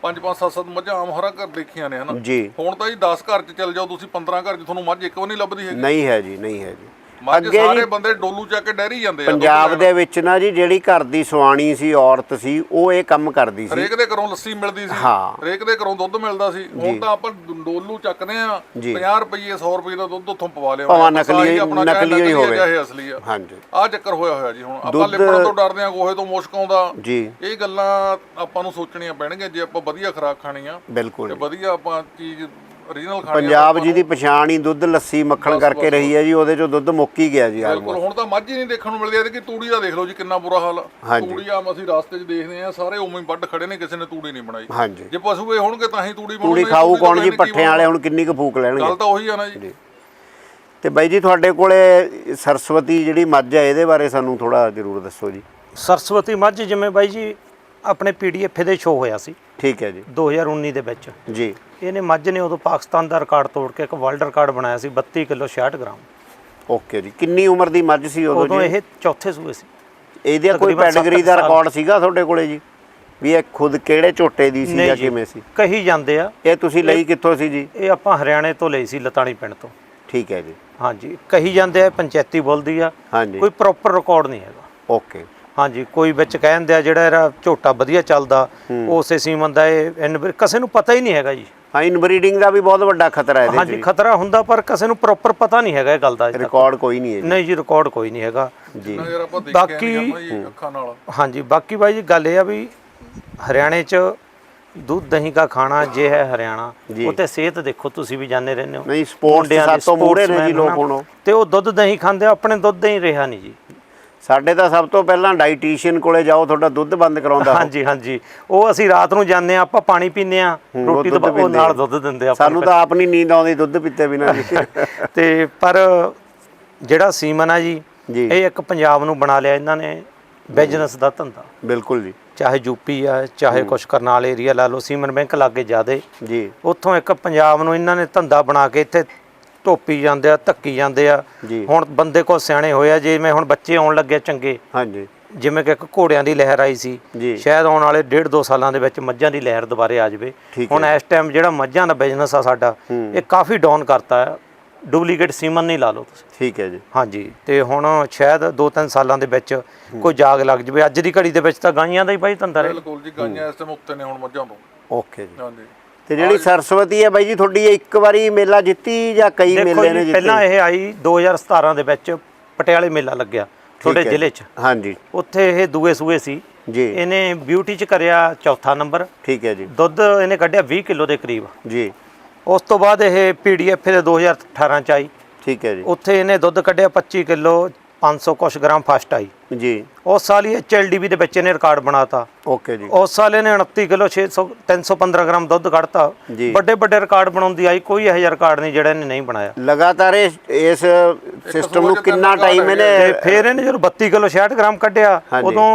5 5 7 7 ਮੱਝਾਂ ਆਮ ਹਰਾਂ ਘਰ ਦੇਖੀਆਂ ਨੇ ਹਨਾ? ਜੀ। ਹੁਣ ਤਾਂ ਜੀ 10 ਘਰ ਚ ਚੱਲ ਜਾਓ ਤੁਸੀਂ 15 ਘਰ ਚ ਤੁਹਾਨੂੰ ਮੱਝ ਇੱਕ ਵੀ ਨਹੀਂ ਲੱਭਦੀ ਹੈਗੀ। ਨਹੀਂ ਹੈ ਜੀ ਨਹੀਂ ਹੈ ਜੀ। ਮੱਝ ਅੱਗੇ ਸਾਰੇ ਜੀ ਬੰਦੇ ਡੋਲੂ ਚੱਕ ਕੇ ਡੈਰੀ ਜਾਂਦੇ ਆ ਦੁੱਧ ਪੰਜਾਬ ਲੈਣ। ਦੇ ਵਿੱਚ ਨਾ ਜੀ ਜਿਹੜੀ ਘਰ ਦੀ ਸੁਆਣੀ ਸੀ ਔਰਤ ਸੀ ਉਹ ਇਹ ਕੰਮ ਕਰਦੀ ਸੀ। ਹਰੇਕ ਦੇ ਘਰੋਂ ਲੱਸੀ ਮਿਲਦੀ ਸੀ। ਹਾਂ। ਹਰੇਕ ਦੇ ਘਰੋਂ ਦੁੱਧ ਮਿਲਦਾ ਸੀ। ਹੁਣ ਤਾਂ ਆਪਾਂ ਡੋਲੂ ਚੱਕਦੇ ਆ ਜੀ। 50 ਰੁਪਏ 100 ਰੁਪਏ ਦਾ ਦੁੱਧ ਉੱਥੋਂ ਪਵਾ ਲਿਆ। ਭਾਵੇਂ ਨਕਲੀ- ਨਕਲੀ ਹੀ ਹੋਵੇ। ਚਾਹੇ ਅਸਲੀ ਆ। ਹਾਂਜੀ। ਆ ਚੱਕਰ ਹੋਇਆ ਹੋਇਆ ਜੀ ਹੁਣ। ਆਪਾਂ ਦੁੱਧ- ਤੋਂ ਡਰਦੇ ਆ ਗੋਹੇ ਤੋਂ ਮੁਸ਼ਕ ਆਉਂਦਾ। ਜੀ। ਇਹ ਗੱਲਾਂ ਆਪਾਂ ਨੂੰ ਸੋਚਣੀਆਂ ਪੈਣਗੀਆਂ। ਜੇ ਆਪਾਂ ਵਧੀਆ ਖੁਰਾਕ ਖਾਣੀ ਆ ਬਿਲਕੁਲ। ਤੇ ਜੀ। ਵਧੀਆ ਆਪਾਂ ਚੀਜ਼ origignal ਖਾਣੀ ਆ ਪੰਜਾਬ ਜੀ ਦੀ ਪਛਾਣ ਹੀ ਦੁੱਧ ਲੱਸੀ ਮੱਖਣ ਕਰਕੇ ਰਹੀ ਹੈ ਜੀ ਉਹਦੇ ਚੋਂ ਦੁੱਧ ਮੁੱਕ ਹੀ ਗਿਆ ਜੀ ਬਿਲਕੁਲ ਹੁਣ ਤਾਂ ਮੱਝ ਹੀ ਨਹੀਂ ਦੇਖਣ ਨੂੰ ਮਿਲਦੀ ਐ ਕਿ ਤੂੜੀ ਦਾ ਦੇਖ ਲਓ ਜੀ ਕਿੰਨਾ ਬੁਰਾ ਹਾਲ। ਤੂੜੀ ਆਮ ਅਸੀਂ ਰਸਤੇ 'ਚ ਦੇਖਦੇ ਆ ਸਾਰੇ ਉਵੇਂ ਹੀ ਵੱਢ ਖੜੇ ਨੇ ਕਿਸੇ ਨੇ ਤੂੜੀ ਨਹੀਂ ਬਣਾਈ। ਹਾਂਜੀ। ਜੇ ਪਸ਼ੂ ਇਹ ਹੋਣਗੇ ਤਾਂ ਹੀ ਤੂੜੀ ਬਣੂਗੀ ਤੂੜੀ ਖਾਊ ਕੌਣ ਜੀ ਪੱਠਿਆਂ ਵਾਲੇ ਹੁਣ ਕਿੰਨੀ ਕੁ ਫੂਕ ਲੈਣਗੇ। ਗੱਲ ਤਾਂ ਉਹੀ ਆ ਨਾ ਜੀ। ਤੇ ਬਾਈ ਜੀ ਤੁਹਾਡੇ ਕੋਲੇ ਸਰਸਵਤੀ ਜਿਹੜੀ ਮੱਝ ਹੈ ਇਹਦੇ ਬਾਰੇ ਸਾਨੂੰ ਥੋੜਾ ਜ਼ਰੂਰ ਦੱਸੋ ਜੀ। ਸਰਸਵਤੀ ਮੱਝ ਜਿਵੇਂ ਬਾਈ ਜੀ ਆਪਣੇ ਪੀਡੀਐਫ ਦੇ ਸ਼ੋਅ ਹੋਇਆ ਸੀ। ਠੀਕ ਹੈ ਜੀ। 2019 ਦੇ ਵਿੱਚ। ਜੀ। ਇਹਨੇ ਮੱਝ ਨੇ ਉਦੋਂ ਪਾਕਿਸਤਾਨ ਦਾ ਰਿਕਾਰਡ ਤੋੜ ਕੇ ਇੱਕ ਵਰਲਡ ਰਿਕਾਰਡ ਬਣਾਇਆ ਸੀ 32 ਕਿਲੋ 66 ਗ੍ਰਾਮ। ਓਕੇ ਜੀ। ਕਿੰਨੀ ਉਮਰ ਦੀ ਮੱਝ ਸੀ ਉਦੋਂ ਉਦੋਂ ਜੀ? ਇਹ ਚੌਥੇ ਸੂਏ ਸੀ। ਇਹਦਾ ਕੋਈ ਪੈਡਗਰੀ ਦਾ। ਰਿਕਾਰਡ ਸੀਗਾ ਤੁਹਾਡੇ ਕੋਲੇ ਜੀ? ਵੀ ਇਹ ਖੁਦ ਕਿਹੜੇ ਝੋਟੇ ਦੀ ਸੀ ਜਾਂ। ਕਿਵੇਂ ਸੀ? ਕਹੀ ਜਾਂਦੇ ਆ। ਇਹ ਤੁਸੀਂ ਲਈ ਕਿੱਥੋਂ ਸੀ ਜੀ? ਇਹ ਆਪਾਂ ਹਰਿਆਣੇ ਤੋਂ ਲਈ ਸੀ ਲਤਾਣੀ ਪਿੰਡ ਤੋਂ। ਠੀਕ ਹੈ ਜੀ। ਹਾਂਜੀ। ਕਹੀ ਜਾਂਦੇ ਆ ਪੰਚਾਇਤੀ ਬੋਲਦੀ ਆ। ਕੋਈ ਪ੍ਰੋਪਰ ਰਿਕਾਰਡ ਨਹੀਂ ਹੈਗਾ। ਓਕੇ। ਹਾਂਜੀ ਕੋਈ ਵਿੱਚ ਕਹਿੰਦੇ ਆ ਜਿਹੜਾ ਇਹਦਾ ਝੋਟਾ ਵਧੀਆ ਚੱਲਦਾ ਉਸੇ ਸੀਮਨ ਦਾ ਇਹ ਕਿਸੇ ਨੂੰ ਪਤਾ ਹੀ ਨਹੀਂ ਹੈਗਾ ਜੀ। ਹਾਂ ਇਨਬਰੀਡਿੰਗ ਦਾ ਵੀ ਬਹੁਤ ਵੱਡਾ ਖਤਰਾ ਹੈ ਇਹਦੇ ਹਾਂਜੀ ਖਤਰਾ ਹੁੰਦਾ ਪਰ ਕਿਸੇ ਨੂੰ ਪ੍ਰੋਪਰ ਪਤਾ ਨਹੀਂ ਹੈਗਾ ਇਹ ਗੱਲ ਦਾ। ਰਿਕਾਰਡ ਕੋਈ ਨਹੀਂ ਹੈ ਜੀ। ਨਹੀਂ ਜੀ ਰਿਕਾਰਡ ਕੋਈ ਨਹੀਂ ਹੈਗਾ। ਜੀ। ਬਾਕੀ- ਅੱਖਾਂ ਨਾਲ। ਹਾਂਜੀ ਬਾਕੀ ਬਾਈ ਜੀ ਗੱਲ ਇਹ ਆ ਵੀ ਹਰਿਆਣੇ 'ਚ ਦੁੱਧ ਦਹੀਂ ਦਾ ਖਾਣਾ ਜੇ ਹੈ ਹਰਿਆਣਾ। ਉੱਤੇ ਸਿਹਤ ਦੇਖੋ ਤੁਸੀਂ ਵੀ ਜਾਣੇ ਰਹਿੰਦੇ ਹੋ। ਨਹੀਂ ਸਪੋਰਟਸ ਮੁੰਡਿਆਂ ਦੇ ਸਭ ਤੋਂ ਮੂਹਰੇ ਨੇ ਜੀ ਲੋਕ। ਹੁਣ। ਤੇ ਉਹ ਦੁੱਧ ਦਹੀਂ ਖਾਂਦੇ ਆ, ਆਪਣੇ ਦੁੱਧ ਦਹੀਂ ਰਿਹਾ ਨਹੀਂ ਜੀ। ਸਾਡੇ ਤਾਂ ਸਭ ਤੋਂ ਪਹਿਲਾਂ ਡਾਈਟੀਸ਼ੀਅਨ ਕੋਲੇ ਜਾਓ ਤੁਹਾਡਾ ਦੁੱਧ ਬੰਦ ਕਰਾਉਂਦਾ। ਹਾਂਜੀ ਹਾਂਜੀ। ਉਹ ਅਸੀਂ ਰਾਤ ਨੂੰ ਜਾਂਦੇ ਆ ਆਪਾਂ ਪਾਣੀ ਪੀਂਦੇ ਆ ਰੋਟੀ ਤੋਂ ਬਾਅਦ ਨਾਲ। ਦੁੱਧ ਦਿੰਦੇ ਆ ਸਾਨੂੰ ਤਾਂ ਆਪ ਨਹੀਂ ਨੀਂਦ ਆਉਂਦੀ ਦੁੱਧ ਪੀਤੇ ਬਿਨਾਂ ਤੇ ਪਰ ਜਿਹੜਾ ਸੀਮਨ ਆ ਜੀ ਇਹ ਇੱਕ ਪੰਜਾਬ ਨੂੰ ਬਣਾ ਲਿਆ ਇਹਨਾਂ ਨੇ ਬਿਜ਼ਨਸ ਦਾ ਧੰਦਾ। ਬਿਲਕੁਲ ਜੀ। ਚਾਹੇ ਯੂਪੀ ਆ ਚਾਹੇ ਕੁਛ ਕਰਨਾਲ ਏਰੀਆ ਲਾ ਲਓ ਸੀਮਨ ਬੈਂਕ ਲਾਗੇ ਜਿਆਦੇ। ਜੀ। ਉੱਥੋਂ ਇੱਕ ਪੰਜਾਬ ਨੂੰ ਇਹਨਾਂ ਨੇ ਧੰਦਾ ਬਣਾ ਕੇ ਇੱਥੇ ਧੋਪੀ ਜਾਂਦੇ ਆ ਧੱਕੀ ਜਾਂਦੇ ਆ। ਜੀ। ਹੁਣ ਬੰਦੇ ਕੋ ਸਿਆਣੇ ਹੋਏ ਆ ਜਿਵੇਂ ਹੁਣ ਬੱਚੇ ਆਉਣ ਲੱਗੇ ਚੰਗੇ। ਹਾਂਜੀ। ਜਿਵੇਂ ਕਿ ਇੱਕ ਘੋੜਿਆਂ ਦੀ ਲਹਿਰ ਆਈ ਸੀ। ਜੀ। ਸ਼ਾਇਦ ਆਉਣ ਵਾਲੇ ਡੇਢ ਦੋ ਸਾਲਾਂ ਦੇ ਵਿੱਚ ਮੱਝਾਂ ਦੀ ਲਹਿਰ ਦੁਬਾਰੇ ਆ ਜਾਵੇ। ਠੀਕ ਹੁਣ ਇਸ ਟਾਈਮ ਜਿਹੜਾ ਮੱਝਾਂ ਦਾ ਬਿਜ਼ਨਸ ਆ ਸਾਡਾ ਇਹ ਕਾਫੀ ਡਾਊਨ ਕਰਤਾ ਹੈ। ਡੁਪਲੀਕੇਟ ਸੀਮਨ ਨਹੀਂ ਲਾ ਲਓ ਤੁਸੀਂ। ਠੀਕ ਹੈ ਜੀ। ਹਾਂਜੀ। ਤੇ ਹੁਣ ਸ਼ਾਇਦ 2-3 ਸਾਲਾਂ ਦੇ ਵਿੱਚ ਕੋਈ ਜਾਗ ਲੱਗ ਜਵੇ। ਅੱਜ ਦੀ ਘੜੀ ਦੇ ਵਿੱਚ ਤਾਂ ਗਾਈਆਂ ਦਾ ਹੀ ਭਾਈ ਧੰਦਾ ਰਹੇ। ਬਿਲਕੁਲ ਜੀ ਗਾਈਆਂ ਇਸ ਟਾਈਮ ਉੱਤੇ ਨੇ ਹੁਣ ਮੱਝਾਂ ਤੋਂ। ਓਕੇ ਜੀ। ਹਾਂਜੀ। ਤੇ ਜਿਹੜੀ ਸਰਸਵਤੀ ਹੈ ਬਾਈ ਜੀ ਤੁਹਾਡੀ ਇੱਕ ਵਾਰੀ ਮੇਲਾ ਜਿੱਤੀ ਜਾਂ ਕਈ ਮੇਲੇ ਨੇ ਜੀ ਜਿੱਤੇ? ਪਹਿਲਾਂ ਇਹ ਆਈ 2017 ਦੇ ਵਿੱਚ ਪਟਿਆਲੇ ਮੇਲਾ ਲੱਗਿਆ ਤੁਹਾਡੇ। ਜ਼ਿਲ੍ਹੇ 'ਚ। ਹਾਂਜੀ। ਉੱਥੇ ਇਹ ਦੂਏ ਸੂਏ ਸੀ। ਜੀ। ਇਹਨੇ ਬਿਊਟੀ 'ਚ ਕਰਿਆ ਚੌਥਾ ਨੰਬਰ। ਠੀਕ ਹੈ ਜੀ। ਦੁੱਧ ਇਹਨੇ ਕੱਢਿਆ 20 ਕਿਲੋ ਦੇ ਕਰੀਬ। ਜੀ। ਉਸ ਤੋਂ ਬਾਅਦ ਇਹ ਪੀਡੀਐਫ ਦੇ 2018 ਚ ਆਈ। ਠੀਕ ਹੈ ਜੀ। ਉੱਥੇ ਇਹਨੇ ਦੁੱਧ ਕੱਢਿਆ 25 ਕਿਲੋ 500 ਕੁਛ ਗ੍ਰਾਮ ਫਸਟ ਆਈ। ਜੀ। ਉਸ ਸਾਲ ਹੀ ਐਚਐਲਡੀਬੀ ਦੇ ਵਿੱਚ ਇਹਨੇ ਰਿਕਾਰਡ ਬਣਾਤਾ। ਓਕੇ ਜੀ। ਉਸ ਸਾਲ ਇਹਨੇ 29 ਕਿਲੋ 600 315 ਗ੍ਰਾਮ ਦੁੱਧ ਕੱਢਤਾ। ਵੱਡੇ ਵੱਡੇ ਰਿਕਾਰਡ ਬਣਾਉਂਦੀ ਆਈ ਕੋਈ ਇਹੋ ਜਿਹਾ ਰਿਕਾਰਡ ਨਹੀਂ ਜਿਹੜਾ ਇਹਨੇ ਨਹੀਂ ਬਣਾਇਆ। ਲਗਾਤਾਰ ਇਸ ਸਿਸਟਮ ਨੂੰ ਕਿੰਨਾ ਟਾਈਮ ਇਹਨੇ ਫਿਰ ਇਹਨੇ ਜਦੋਂ 32 ਕਿਲੋ 66 ਗ੍ਰਾਮ ਕੱਢਿਆ। ਉਦੋਂ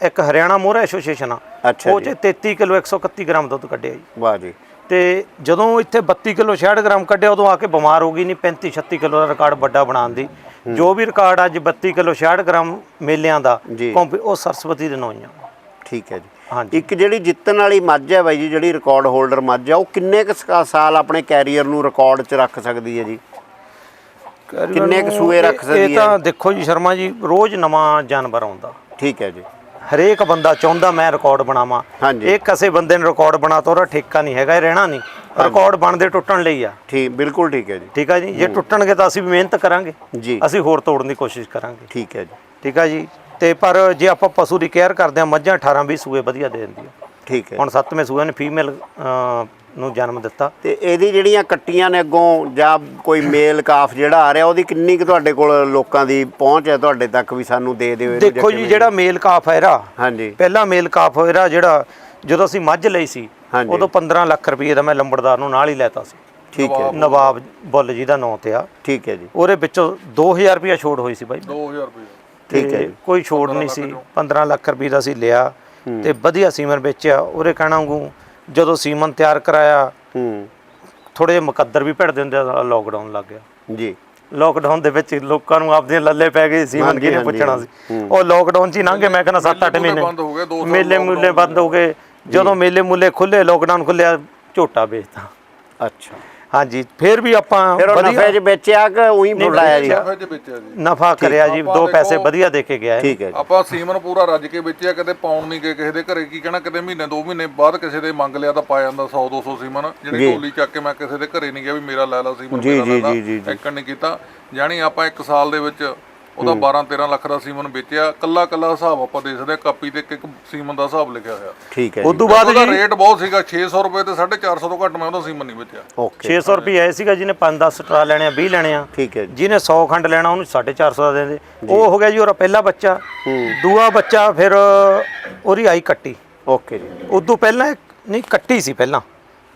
ਇੱਕ ਹਰਿਆਣਾ ਮੋਹਰਾ ਐਸੋਸੀਏਸ਼ਨ ਆ ਉਹ। ਚ 33 ਕਿਲੋ 131 ਗ੍ਰਾਮ ਦੁੱਧ ਕੱਢਿਆ ਜੀ। ਵਾਹ ਜੀ। ਤੇ ਜਦੋਂ ਇੱਥੇ 32 ਕਿਲੋ 66 ਗ੍ਰਾਮ ਕੱਢਿਆ ਉਦੋਂ ਆ ਕੇ ਬਿਮਾਰ ਹੋ ਗਈ ਨਹੀਂ 35 36 ਕਿਲੋ ਦਾ ਰਿਕਾਰਡ ਵੱਡਾ ਬਣਾਉਣ ਦੀ। ਜੋ ਵੀ ਰਿਕਾਰਡ ਅੱਜ 32 ਕਿਲੋ 66 ਗ੍ਰਾਮ ਮੇਲਿਆਂ ਦਾ ਜੀ। ਕੰਪ- ਉਹ ਸਰਸਵਤੀ ਦੇ ਨਾਂ ਹੀ ਆ ਠੀਕ ਹੈ ਜੀ। ਹਾਂਜੀ। ਇੱਕ ਜਿਹੜੀ ਜਿੱਤਣ ਵਾਲੀ ਮੱਝ ਹੈ ਬਾਈ ਜੀ ਜਿਹੜੀ ਰਿਕਾਰਡ ਹੋਲਡਰ ਮੱਝ ਹੈ ਉਹ ਕਿੰਨੇ ਕੁ ਸਾ- ਸਾਲ ਆਪਣੇ ਕੈਰੀਅਰ ਨੂੰ ਰਿਕਾਰਡ 'ਚ ਰੱਖ ਸਕਦੀ ਹੈ ਜੀ? ਕਿੰਨੇ ਕੁ ਸੂਏ ਰੱਖ ਇਹ- ਸਕਦੀ ਇਹ ਤਾਂ ਦੇਖੋ ਜੀ ਸ਼ਰਮਾ ਜੀ ਰੋਜ਼ ਨਵਾਂ ਜਾਨਵਰ ਆਉਂਦਾ। ਠੀਕ ਹੈ ਜੀ। ਹਰੇਕ ਬੰਦਾ ਚਾਹੁੰਦਾ ਮੈਂ ਰਿਕਾਰਡ ਬਣਾਵਾਂ। ਹਾਂਜੀ। ਇਹ ਕਿਸੇ ਬੰਦੇ ਨੇ ਰਿਕਾਰਡ ਬਣਾਤਾ ਉਹਦਾ ਠੇਕਾ ਨਹੀਂ ਹੈਗਾ ਇਹ ਰਹਿਣਾ ਨਹੀਂ। ਰਿਕਾਰਡ ਬਣਦੇ ਟੁੱਟਣ ਲਈ ਆ। ਠੀਕ ਬਿਲਕੁਲ ਠੀਕ ਹੈ ਜੀ। ਠੀਕ ਆ ਜੀ? ਜੇ ਟੁੱਟਣਗੇ ਤਾਂ ਅਸੀਂ ਵੀ ਮਿਹਨਤ ਕਰਾਂਗੇ। ਜੀ। ਅਸੀਂ ਹੋਰ ਤੋੜਨ ਦੀ ਕੋਸ਼ਿਸ਼ ਕਰਾਂਗੇ। ਠੀਕ ਹੈ ਜੀ। ਠੀਕ ਆ ਜੀ? ਤੇ ਪਰ ਜੇ ਆਪਾਂ ਪਸ਼ੂ ਦੀ ਕੇਅਰ ਕਰਦੇ ਆ ਮੱਝਾਂ 18 20 ਸੂਏ ਵਧੀਆ ਦੇ ਦਿੰਦੀਆਂ ਠੀਕ ਹੈ। ਹੁਣ ਸੱਤਵੇਂ ਸੂਏ ਨੇ ਫੀਮੇਲ ਨੂੰ ਜਨਮ ਦਿੱਤਾ। ਤੇ ਇਹਦੀ ਜਿਹੜੀਆਂ ਕੱਟੀਆਂ ਨੇ ਅੱਗੋਂ ਜਾਂ ਕੋਈ ਮੇਲ ਕਾਫ ਜਿਹੜਾ ਆ ਰਿਹਾ ਉਹਦੀ ਕਿੰਨੀ ਕੁ ਤੁਹਾਡੇ ਕੋਲ ਲੋਕਾਂ ਦੀ ਪਹੁੰਚ ਹੈ ਤੁਹਾਡੇ ਤੱਕ ਵੀ ਸਾਨੂੰ ਦੇ ਦਿਓ ਇਹਨੂੰ ਜਾਂ ਦੇਖੋ ਜੀ ਕਿਵੇਂ? ਜਿਹੜਾ ਮੇਲ ਕਾਫ ਹੈ ਇਹਦਾ ਹਾਂਜੀ। ਪਹਿਲਾ ਮੇਲ ਕਾਫ ਇਹਦਾ ਜਿਹੜਾ ਜਦੋਂ ਅਸੀਂ ਮੱਝ ਲਈ ਸੀ ਹਾਂਜੀ। ਉਦੋਂ 15 ਲੱਖ ਰੁਪਏ ਦਾ ਮੈਂ ਲੰਬੜਦਾਰ ਨੂੰ ਨਾਲ ਹੀ ਲੈਤਾ ਸੀ। ਠੀਕ ਹੈ ਨਵਾਬ ਬੁੱਲ ਜੀ ਦਾ ਨਾਂ ਤੇ ਆ। ਠੀਕ ਹੈ ਜੀ। ਉਹਦੇ ਵਿੱਚੋਂ 2000 ਰੁਪਏ ਛੋਟ ਹੋਈ ਸੀ ਬਾਈ। 2000 ਰੁਪਏ ਠੀਕ ਹੈ ਤੇ ਜੀ। ਕੋਈ ਛੋਟ ਨਹੀਂ ਸੀ। 15 ਲੱਖ ਰੁਪਏ ਦਾ ਸੀ ਲਿਆ ਤੇ ਵਧੀਆ ਸੀਮਨ ਵੇਚਿਆ। ਉਹਦੇ ਕਹਿਣਾ ਵਾਂਗੂ ਜਦੋਂ ਸੀਮਨ ਤਿਆਰ ਕਰਾਇਆ ਹੂੰ। ਥੋੜੇ ਜਿਹੇ ਮੁਕੱਦਰ ਵੀ ਭਿੜ ਦਿੰਦੇ ਆ ਲੋਕਡਾਊਨ ਲੱਗ ਗਿਆ। ਜੀ। ਲੋਕਡਾਊਨ ਦੇ ਵਿੱਚ ਲੋਕਾਂ ਨੂੰ ਆਪਦੀਆਂ ਲੱਲੇ ਪੈ ਗਏ ਸੀਮਨ ਕਿਹਨੇ ਪੁੱਛਣਾ ਸੀ। ਉਹ ਲੋਕਡਾਊਨ 'ਚ ਹੀ ਲੰਘੇ ਮੈਂ ਕਹਿੰਦਾ 7-8 ਮੇਲੇ ਮਹੀਨੇ। ਬੰਦ ਹੋ ਗਏ, ਦੋ ਸਾਲ ਮੇਲੇ ਮੂਲੇ ਬੰਦ ਹੋ ਗਏ। ਜਦੋਂ ਮੇਲੇ ਮੂਲੇ ਖੁੱਲੇ ਲੋਕਡਾਊਨ ਖੁੱਲਿਆ ਝੋਟਾ ਵੇਚਤਾ। ਅੱਛਾ। ਹਾਂਜੀ ਫਿਰ ਵੀ ਆਪਾਂ ਫਿਰ ਉਹ ਨਫੇ 'ਚ ਵੇਚਿਆ ਕਿ ਉਹੀ ਫੁਲਾਇਆ ਜੀ? ਨਫੇ 'ਚ ਵੇਚਿਆ ਜੀ। ਨਫਾ ਕਰਿਆ ਜੀ ਦੋ ਪੈਸੇ ਵਧੀਆ ਦੇ ਕੇ ਗਿਆ। ਠੀਕ ਹੈ ਜੀ। ਆਪਾਂ ਸੀਮਨ ਪੂਰਾ ਰੱਜ ਕੇ ਵੇਚਿਆ ਕਦੇ ਪਾਉਣ ਨਹੀਂ ਗਏ ਕਿਸੇ ਦੇ ਘਰੇ ਕੀ ਕਹਿਣਾ ਕਿਤੇ ਮਹੀਨੇ ਦੋ ਮਹੀਨੇ ਬਾਅਦ ਕਿਸੇ ਦੇ ਮੰਗ ਲਿਆ ਤਾਂ ਪਾ ਜਾਂਦਾ 100 200 ਸੀਮਨ। ਜਿਹੜੀ ਢੋਲੀ ਚੱਕ ਕੇ ਮੈਂ ਕਿਸੇ ਦੇ ਘਰੇ ਨਹੀਂ ਗਿਆ ਵੀ ਮੇਰਾ ਲੈ ਲਾ ਸੀਮਨ ਜੀ, ਮੇਰਾ ਜੀ, ਲੈ। ਲਾ ਜੀ, ਜੀ, ਜੀ। ਐਕਣ ਨਹੀਂ ਕੀਤਾ। ਜਾਣੀ ਆਪਾਂ ਇੱਕ ਸਾਲ ਦੇ ਵਿੱਚ ਉਹਦਾ 12 13 ਲੱਖ ਦਾ ਸੀਮਨ ਵੇਚਿਆ। ਕੱਲਾ ਕੱਲਾ ਹਿਸਾਬ ਆਪਾਂ ਦੇ ਸਕਦੇ ਹਾਂ, ਕਾਪੀ ਤੇ ਇੱਕ ਇੱਕ ਸੀਮਨ ਦਾ ਹਿਸਾਬ ਲਿਖਿਆ ਹੋਇਆ। ਠੀਕ ਹੈ ਜੀ। ਉਦੋਂ ਬਾਅਦ ਉਹਦਾ ਜੀ ਰੇਟ ਬਹੁਤ ਸੀਗਾ 600 ਰੁਪਏ ਤੇ 450 ਤੋਂ ਘੱਟ ਮੈਂ ਉਹਦਾ ਸੀਮਨ ਨਹੀਂ ਵੇਚਿਆ। ਓਕੇ 600 ਰੁਪਏ ਆਏ ਸੀਗਾ ਜਿਹਨੇ 5-10 ਸਟਰਾ ਲੈਣੇ ਆ 20 ਲੈਣੇ ਆ। ਠੀਕ ਹੈ ਜੀ। ਜਿਹਨੇ 100 ਖੰਡ ਲੈਣਾ ਉਹਨੂੰ 450 ਦਾ ਦਿੰਦੇ ਉਹ ਹੋ ਗਿਆ ਜੀ ਉਹਦਾ ਪਹਿਲਾ ਬੱਚਾ। ਦੂਆ ਬੱਚਾ ਫਿਰ ਉਹਦੀ ਆਈ ਕੱਟੀ। ਓਕੇ ਜੀ। ਉਦੋਂ ਪਹਿਲਾਂ ਇੱਕ- ਨਹੀਂ ਕੱਟੀ ਸੀ ਪਹਿਲਾਂ।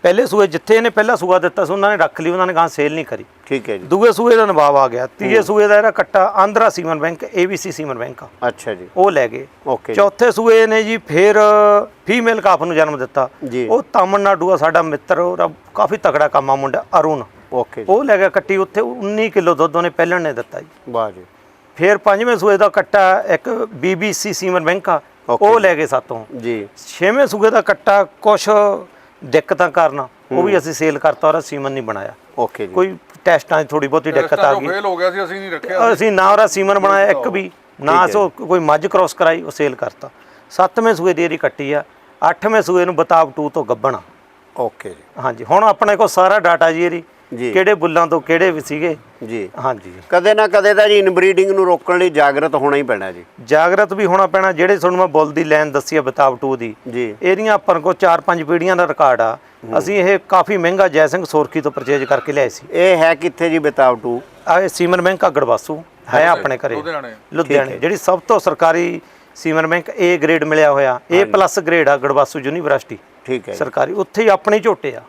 ਪਹਿਲੇ ਸੂਏ ਜਿੱਥੇ ਇਹਨੇ ਪਹਿਲਾ ਸੂਆ ਦਿੱਤਾ ਸੀ ਉਹਨਾਂ ਨੇ ਰੱਖ ਲਈ ਉਹਨਾਂ ਨੇ ਗਾਂ ਸੇਲ ਨਹੀਂ ਕਰੀ। ਠੀਕ ਹੈ ਜੀ। ਦੂਏ ਸੂਏ ਦਾ ਨਵਾਬ ਆ ਗਿਆ ਤੀਏ ਸੂਏ ਦਾ ਇਹਦਾ ਕੱਟਾ Andhra semen bank A B C semen bank ਆ। ਅੱਛਾ ਜੀ। ਉਹ ਲੈ ਗਏ। ਓਕੇ ਚੌਥੇ ਸੂਏ ਨੇ ਜੀ ਫਿਰ ਫੀਮੇਲ ਕਾਫ ਨੂੰ ਜਨਮ ਦਿੱਤਾ। ਉਹ ਤਾਮਿਲਨਾਡੂ ਆ ਸਾਡਾ ਮਿੱਤਰ ਉਹਦਾ ਕਾਫੀ ਤਕੜਾ ਕੰਮ ਆ ਮੁੰਡਾ ਅਰੁਣ। ਓਕੇ ਉਹ ਲੈ ਗਿਆ ਕੱਟੀ ਉੱਥੇ 19 ਕਿਲੋ ਦੁੱਧ ਉਹਨੇ ਪਹਿਲਣ ਨੇ ਦਿੱਤਾ ਜੀ। ਵਾਹ ਜੀ। ਫਿਰ ਪੰਜਵੇਂ ਸੂਏ ਦਾ ਕੱਟਾ ਇੱਕ ਬੀਬੀਸੀ ਸੀਮਨ ਬੈਂਕ ਆ ਉਹ ਲੈ ਗਏ ਸਾਤੋਂ। ਜੀ। ਛੇਵੇਂ ਸੂਏ ਦਾ ਕੱਟਾ ਕੁਛ ਦਿੱਕਤਾਂ ਕਾਰਨ ਉਹ ਵੀ ਅਸੀਂ ਸੇਲ ਕਰਤਾ ਔਰ ਸੀਮਨ ਨਹੀਂ ਬਣਾਇਆ। ਓਕੇ ਜੀ। ਕੋਈ ਟੈਸਟਾਂ 'ਚ ਥੋੜੀ ਬਹੁਤੀ ਦਿੱਕਤ ਆ ਗਈ। ਫੇਲ ਹੋ ਗਿਆ ਸੀ ਅਸੀਂ ਨਹੀਂ ਰੱਖਿਆ ਅਸੀਂ ਨਾ ਉਹਦਾ ਸੀਮਨ ਬਣਾਇਆ ਇੱਕ ਵੀ ਨਾ ਸੋ ਕੋਈ ਮੱਝ ਕ੍ਰੋਸ ਕਰਾਈ ਉਹ ਸੇਲ ਕਰਤਾ। ਸੱਤਵੇਂ ਸੂਏ ਦੀ ਇਹਦੀ ਕੱਟੀ ਆ ਅੱਠਵੇਂ ਸੂਏ ਨੂੰ ਬਤਾਬ 2 ਤੋਂ ਗੱਬਣਾ ਓਕੇ ਜੀ। ਹਾਂਜੀ ਹੁਣ ਆਪਣੇ ਕੋਲ ਸਾਰਾ ਡਾਟਾ ਜੀ ਇਹਦੀ। ਜੀ। ਕਿਹੜੇ ਬੁੱਲਾਂ ਤੋਂ ਕਿਹੜੇ ਵੀ ਸੀਗੇ? ਜੀ। ਹਾਂਜੀ। ਕਦੇ ਨਾ ਕਦੇ ਤਾਂ ਜੀ ਇਨਬਰੀਡਿੰਗ ਨੂੰ ਰੋਕਣ ਲਈ ਜਾਗਰਤ ਹੋਣਾ ਹੀ ਪੈਣਾ ਜੀ। ਜਾਗਰਤ ਵੀ ਹੋਣਾ ਪੈਣਾ ਜਿਹੜੇ ਤੁਹਾਨੂੰ ਮੈਂ ਬੁੱਲ ਦੀ ਲਾਈਨ ਦੱਸੀ ਆ ਬਤਾਬ 2 ਦੀ। ਜੀ। ਇਹਦੀਆਂ ਆਪਾਂ ਕੋਲ 4-5 ਪੀੜ੍ਹੀਆਂ ਦਾ ਰਿਕਾਰਡ ਆ। ਅਸੀਂ ਇਹ ਕਾਫੀ ਮਹਿੰਗਾ ਜੈ ਸਿੰਘ ਸੋਰਖੀ ਤੋਂ ਪਰਚੇਜ ਕਰਕੇ ਲਿਆਏ ਸੀ। ਇਹ ਹੈ ਕਿੱਥੇ ਜੀ ਬਤਾਵ ਟੂ? ਆ ਇਹ ਸੀਮਨ ਬੈਂਕ ਅਗੜਵਾਸੂ ਹੈ ਆਪਣੇ ਘਰੇ। ਲੁਧਿਆਣੇ। ਲੁਧਿਆਣੇ। ਜਿਹੜੀ ਸਭ ਤੋਂ ਸਰਕਾਰੀ ਸੀਮਨ ਬੈਂਕ A ਗ੍ਰੇਡ ਮਿਲਿਆ ਹੋਇਆ। A ਪਲੱਸ ਗ੍ਰੇਡ ਆ ਗੜਵਾਸੂ ਯੂਨੀਵਰਸਿਟੀ। ਠੀਕ ਹੈ ਜੀ। ਸਰਕਾਰੀ। ਉੱਥੇ ਹੀ ਆਪਣੀ ਝੋਟੇ ਆ।